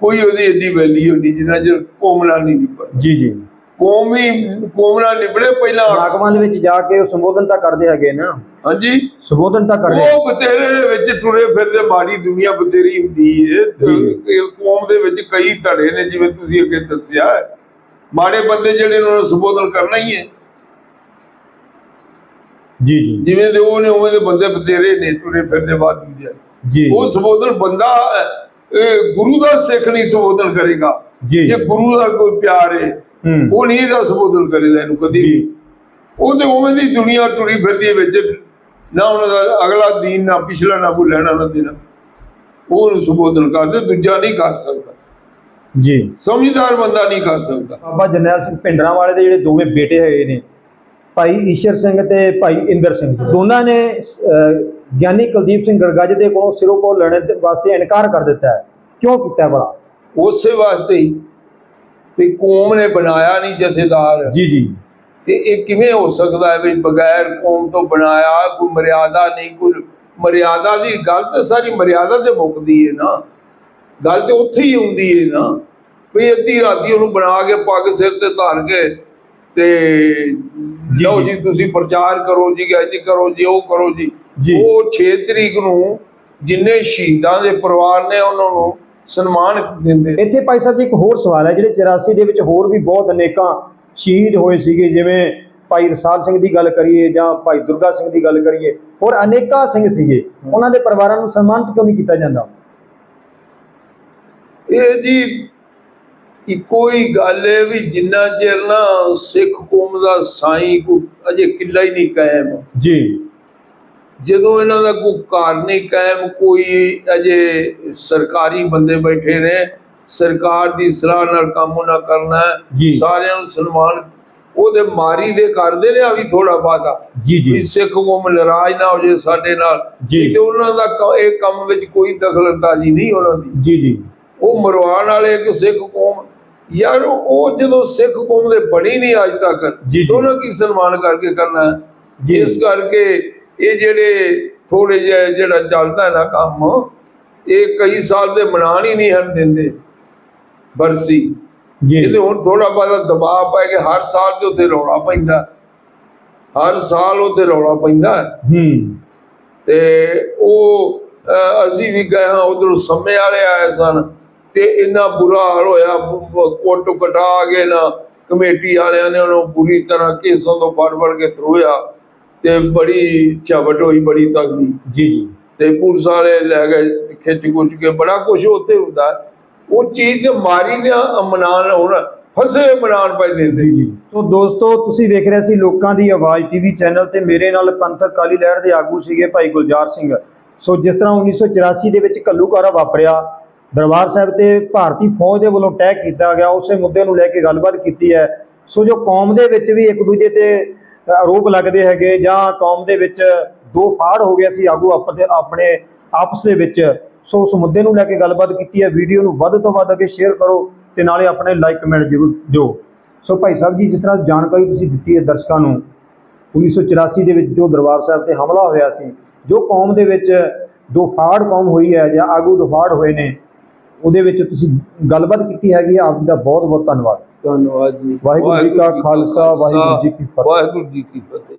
ਕੋਈ ਉਹਦੀ ਏਡੀ ਵੈਲਿਊ ਨਹੀਂ ਜਿੰਨਾ ਚਿਰ ਕੌਮ ਨਾਲ ਨਹੀਂ ਨਿਬੜ ਜੀ ਜੀ। ਕੌਮ ਹੀ ਕੌਮ ਨਾਲ ਨਿਬੜੇ ਪਹਿਲਾਂ। ਸਮਾਗਮਾਂ ਦੇ ਵਿੱਚ ਜਾ ਕੇ ਉਹ ਸੰਬੋਧਨ ਤਾਂ ਕਰਦੇ ਹੈਗੇ ਨਾ। ਹਾਂਜੀ। ਸੰਬੋਧਨ ਤਾਂ ਕਰਦੇ ਉਹ ਬਤੇਰੇ ਵਿੱਚ ਟੁਰੇ ਫਿਰਦੇ ਮਾੜੀ ਦੁਨੀਆ ਬਤੇਰੀ ਹੁੰਦੀ। ਇਹ ਕੌਮ ਦੇ ਵਿੱਚ ਕਈ ਧੜੇ ਨੇ ਜਿਵੇਂ ਤੁਸੀਂ ਅੱਗੇ ਦੱਸਿਆ। ਹੈ। ਮਾੜੇ ਬੰਦੇ ਜਿਹੜੇ ਉਹਨਾਂ ਨੂੰ ਸੰਬੋਧਨ ਕਰਨਾ ਹੀ ਹੈ ਜੀ ਜੀ। ਜਿਵੇਂ ਦੇ ਉਹ ਨੇ ਉਵੇਂ ਦੇ ਬੰਦੇ ਬਤੇਰੇ ਨੇ ਟੁਰੇ ਫਿਰਦੇ ਬਾਅਦ ਦੂਜੇ ਜੀ ਉਹ ਸੰਬੋਧਨ ਬੰਦਾ ਇਹ ਗੁਰੂ ਦਾ ਸਿੱਖ ਨਹੀਂ ਸੰਬੋਧਨ ਕਰੇਗਾ। ਜੀ ਗੁਰੂ ਦਾ ਕੋਈ ਪਿਆਰ ਹੈ। ਉਹ ਨਹੀਂ ਇਹਦਾ ਸੰਬੋਧਨ ਕਰੇਗਾ ਇਹਨੂੰ ਕਦੀ ਵੀ। ਜੀ ਉਹ ਤੇ ਉਵੇਂ ਦੀ ਦੁਨੀਆ ਟੁਰੀ ਫਿਰਦੀ ਵਿੱਚ ਨਾ ਉਹਨਾਂ ਦਾ ਅਗਲਾ ਦੀਨ ਨਾ ਪਿਛਲਾ ਨਾ ਕੋਈ ਲੈਣਾ ਨਾ ਦੇਣਾ। ਉਹ ਉਹਨੂੰ ਸੰਬੋਧਨ ਕਰਦੇ ਦੂਜਾ ਨਹੀਂ ਕਰ ਸਕਦਾ। ਜੀ। ਸਮਝਦਾਰ ਬੰਦਾ ਨਹੀਂ ਕਰ ਸਕਦਾ। ਬਾਬਾ ਜਰਨੈਲ ਸਿੰਘ ਭਿੰਡਰਾਂ ਵਾਲੇ ਦੇ ਜਿਹੜੇ ਦੋਵੇਂ ਬੇਟੇ ਹੈਗੇ ਨੇ ਭਾਈ ਈਸ਼ਰ ਸਿੰਘ ਤੇ ਭਾਈ ਇੰਦਰ ਸਿੰਘ। ਦੋਨਾਂ ਨੇ ਗਿਆਨੀ ਕੁਲਦੀਪ ਸਿੰਘ ਗੜਗੱਜ ਦੇ ਕੋਲੋਂ ਸਿਰੋਂ ਕੋ ਲੜਨ ਦੇ ਵਾਸਤੇ ਇਨਕਾਰ ਕਰ ਦਿੱਤਾ ਹੈ। ਕਿਉਂ ਕੀਤਾ ਭਲਾ ਉਸੇ ਵਾਸਤੇ ਹੀ ਵੀ ਕੌਮ ਨੇ ਬਣਾਇਆ ਨਹੀਂ ਜਥੇਦਾਰ। ਜੀ ਜੀ। ਤੇ ਇਹ ਕਿਵੇਂ ਹੋ ਸਕਦਾ ਹੈ ਵੀ ਬਗੈਰ ਕੌਮ ਤੋਂ ਬਣਾਇਆ ਕੋਈ ਮਰਿਆਦਾ ਨਹੀਂ ਕੋਈ ਮਰਿਆਦਾ ਦੀ ਗੱਲ ਤਾਂ ਸਾਰੀ ਮਰਿਆਦਾ ਤੇ ਮੁੱਕਦੀ ਹੈ ਨਾ। ਗੱਲ ਤੇ ਉੱਥੇ ਹੀ ਹੁੰਦੀ ਹੈ ਨਾ। ਵੀ ਅੱਧੀ ਰਾਤੀ ਉਹਨੂੰ ਬਣਾ ਕੇ ਪੱਗ ਸਿਰ ਤੇ ਧਾਰ ਕੇ ਤੇ ਲਓ ਜੀ। ਤੁਸੀਂ ਪ੍ਰਚਾਰ ਕਰੋ ਜੀ ਇੰਜ ਕਰੋ ਜੀ ਉਹ ਕਰੋ ਜੀ। ਉਹ 6 ਤਰੀਕ ਨੂੰ ਜਿੰਨੇ ਸ਼ਹੀਦਾਂ ਦੇ ਪਰਿਵਾਰ ਨੇ ਉਹਨਾਂ ਨੂੰ ਸਨਮਾਨ ਦਿੰਦੇ। ਇੱਥੇ ਭਾਈ ਸਾਹਿਬ ਜੀ ਇੱਕ ਹੋਰ ਸਵਾਲ ਹੈ ਜਿਹੜੇ 84 ਦੇ ਵਿੱਚ ਹੋਰ ਵੀ ਬਹੁਤ ਅਨੇਕਾਂ ਸ਼ਹੀਦ ਹੋਏ ਸੀਗੇ ਜਿਵੇਂ ਭਾਈ ਰਸਾਲ ਸਿੰਘ ਦੀ ਗੱਲ ਕਰੀਏ ਜਾਂ ਭਾਈ ਦੁਰਗਾ ਸਿੰਘ ਦੀ ਗੱਲ ਕਰੀਏ ਹੋਰ ਅਨੇਕਾਂ ਸਿੰਘ ਸੀਗੇ। ਉਹਨਾਂ ਦੇ ਪਰਿਵਾਰਾਂ ਨੂੰ ਸਨਮਾਨਿਤ ਕਿਉਂ ਨਹੀਂ ਕੀਤਾ ਜਾਂਦਾ? ਇਹ ਜੀ ਇੱਕੋ ਹੀ ਗੱਲ ਹੈ ਵੀ ਜਿੰਨਾ ਚਿਰ ਨਾ ਸਿੱਖ ਕੌਮ ਦਾ ਸਾਈਂ ਕੋ ਅਜੇ ਕਿੱਲਾ ਹੀ ਨਹੀਂ ਕਾਇਮ। ਜੀ। ਜਦੋਂ ਇਹਨਾਂ ਦਾ ਕੋਈ ਘਰ ਨਹੀਂ ਕਾਇਮ ਕੋਈ ਅਜੇ ਸਰਕਾਰੀ ਬੰਦੇ ਬੈਠੇ ਨੇ ਸਰਕਾਰ ਦੀ ਸਲਾਹ ਨਾਲ ਕੰਮ ਉਹਨਾਂ ਕਰਨਾ। ਸਾਰਿਆਂ ਨੂੰ ਸਨਮਾਨ ਉਹਦੇ ਮਾਰੀ ਦੇ ਕਰਦੇ ਨੇ ਆ ਵੀ ਥੋੜਾ ਬਾਤਾ ਜੀ ਜੀ। ਸਿੱਖ ਕੌਮ ਨਾਰਾਜ਼ ਨਾ ਹੋ ਜੇ ਸਾਡੇ ਨਾਲ। ਤੇ ਉਹਨਾਂ ਦਾ ਇਹ ਕੰਮ ਵਿੱਚ ਕੋਈ ਦਖਲਅੰਦਾਜ਼ੀ ਨਹੀਂ ਉਹਨਾਂ ਦੀ। ਜੀ ਜੀ। ਉਹ ਮਰਵਾਉਣ ਵਾਲੇ ਇੱਕ ਸਿੱਖ ਕੌਮ ਯਾਰ ਉਹ ਜਦੋਂ ਸਿੱਖ ਕੌਮ ਦੇ ਬਣੀ ਨਹੀਂ ਅੱਜ ਤੱਕ। ਤਾਂ ਉਹਨਾਂ ਕੀ ਸਨਮਾਨ ਕਰਕੇ ਕਰਨਾ? ਹੈ? ਇਸ ਕਰਕੇ ਇਹ ਜਿਹੜੇ ਥੋੜੇ ਜਿਹਾ ਜਿਹੜਾ ਚੱਲਦਾ ਨਾ ਕੰਮ ਇਹ ਕਈ ਸਾਲ ਦੇ ਮਨਾਣ ਹੀ ਨਹੀਂ ਹਨ ਦਿੰਦੇ। ਬਰਸੀ। ਇਹਦੇ ਹੁਣ ਥੋੜਾ ਬਹੁਤਾ ਦਬਾਅ ਪੈ ਕੇ ਹਰ ਸਾਲ ਦੇ ਉੱਤੇ ਰੌਲਾ ਪੈਂਦਾ। ਹਰ ਸਾਲ ਉੱਤੇ ਰੌਲਾ ਪੈਂਦਾ। ਹੂੰ। ਤੇ ਉਹ ਅਸੀਂ ਵੀ ਗਏ ਹਾਂ ਉਧਰੋਂ ਸੰਮੇ ਵਾਲੇ ਆਏ ਸਨ। ਤੇ ਇੰਨਾ ਬੁਰਾ ਹਾਲ ਹੋਇਆ ਕੋਟ ਕਟਾ ਗਏ ਨਾ ਕਮੇਟੀ ਵਾਲਿਆਂ ਨੇ ਉਹਨੂੰ ਪੂਰੀ ਤਰ੍ਹਾਂ ਕੇਸਾਂ ਤੋਂ ਫੜ ਫੜ ਕੇ ਥਰੋਇਆ ਤੇ ਬੜੀ ਝਵਟ ਹੋਈ ਬੜੀ ਤਗੜੀ ਜੀ ਜੀ। ਤੇ ਪੁਲਿਸ ਵਾਲੇ ਲੈ ਗਏ ਖਿੱਚ ਖੁੱਚ ਕੇ ਬੜਾ ਕੁਝ ਉੱਥੇ ਹੁੰਦਾ। ਉਹ ਚੀਜ਼ ਮਾਰੀ ਦੇ ਮਨਾਨ ਹੁਣ ਫਸੇ ਮਨਾਨ ਪੈ ਦਿੰਦੇ ਜੀ ਜੀ। ਸੋ ਦੋਸਤੋ ਤੁਸੀਂ ਵੇਖ ਰਹੇ ਸੀ ਲੋਕਾਂ ਦੀ ਆਵਾਜ਼ ਟੀਵੀ ਚੈਨਲ ਤੇ ਮੇਰੇ ਨਾਲ ਪੰਥਕ ਕਾਲੀ ਲਹਿਰ ਦੇ ਆਗੂ ਸੀਗੇ ਭਾਈ ਗੁਲਜ਼ਾਰ ਸਿੰਘ। ਸੋ ਜਿਸ ਤਰ੍ਹਾਂ 1984 ਦੇ ਵਿੱਚ ਘੱਲੂਕਾਰਾ ਵਾਪਰਿਆ ਦਰਬਾਰ ਸਾਹਿਬ ਤੇ ਭਾਰਤੀ ਫੌਜ ਦੇ ਵੱਲੋਂ ਤੈਅ ਕੀਤਾ ਗਿਆ, ਉਸੇ ਮੁੱਦੇ ਨੂੰ ਲੈ ਕੇ ਗੱਲਬਾਤ ਕੀਤੀ ਹੈ। ਸੋ ਜੋ ਕੌਮ ਦੇ ਵਿੱਚ ਵੀ ਇੱਕ ਦੂਜੇ ਤੇ ਆਰੋਪ ਲੱਗਦੇ ਹੈਗੇ ਜਾਂ ਕੌਮ ਦੇ ਵਿੱਚ ਦੋ ਫਾੜ ਹੋ ਗਿਆ ਸੀ ਆਗੂ ਆਪਣੇ ਆਪਣੇ ਆਪਸ ਦੇ ਵਿੱਚ, ਸੋ ਉਸ ਮੁੱਦੇ ਨੂੰ ਲੈ ਕੇ ਗੱਲਬਾਤ ਕੀਤੀ ਹੈ। ਵੀਡੀਓ ਨੂੰ ਵੱਧ ਤੋਂ ਵੱਧ ਅੱਗੇ ਸ਼ੇਅਰ ਕਰੋ ਤੇ ਨਾਲੇ ਆਪਣੇ ਲਾਈਕ ਕਮੈਂਟ ਜ਼ਰੂਰ ਦਿਓ। ਸੋ ਭਾਈ ਸਾਹਿਬ ਜੀ, ਜਿਸ ਤਰ੍ਹਾਂ ਜਾਣਕਾਰੀ ਤੁਸੀਂ ਦਿੱਤੀ ਹੈ ਦਰਸ਼ਕਾਂ ਨੂੰ 1984 ਦੇ ਵਿੱਚ ਜੋ ਦਰਬਾਰ ਸਾਹਿਬ ਤੇ ਹਮਲਾ ਹੋਇਆ ਸੀ, ਜੋ ਕੌਮ ਦੇ ਵਿੱਚ ਦੋ ਫਾੜ ਕੌਮ ਹੋਈ ਹੈ ਜਾਂ ਆਗੂ ਦੋ ਫਾੜ ਹੋਏ ਨੇ ਉਹਦੇ ਵਿੱਚ ਤੁਸੀਂ ਗੱਲਬਾਤ ਕੀਤੀ ਹੈਗੀ ਹੈ। ਆਪ ਜੀ ਦਾ ਬਹੁਤ ਬਹੁਤ ਧੰਨਵਾਦ ਧੰਨਵਾਦ ਜੀ ਵਾਹਿਗੁਰੂ ਜੀ ਕਾ ਖਾਲਸਾ, ਵਾਹਿਗੁਰੂ ਜੀ ਕੀ ਫਤਿਹ। ਵਾਹਿਗੁਰੂ ਜੀ ਕੀ ਫਤਿਹ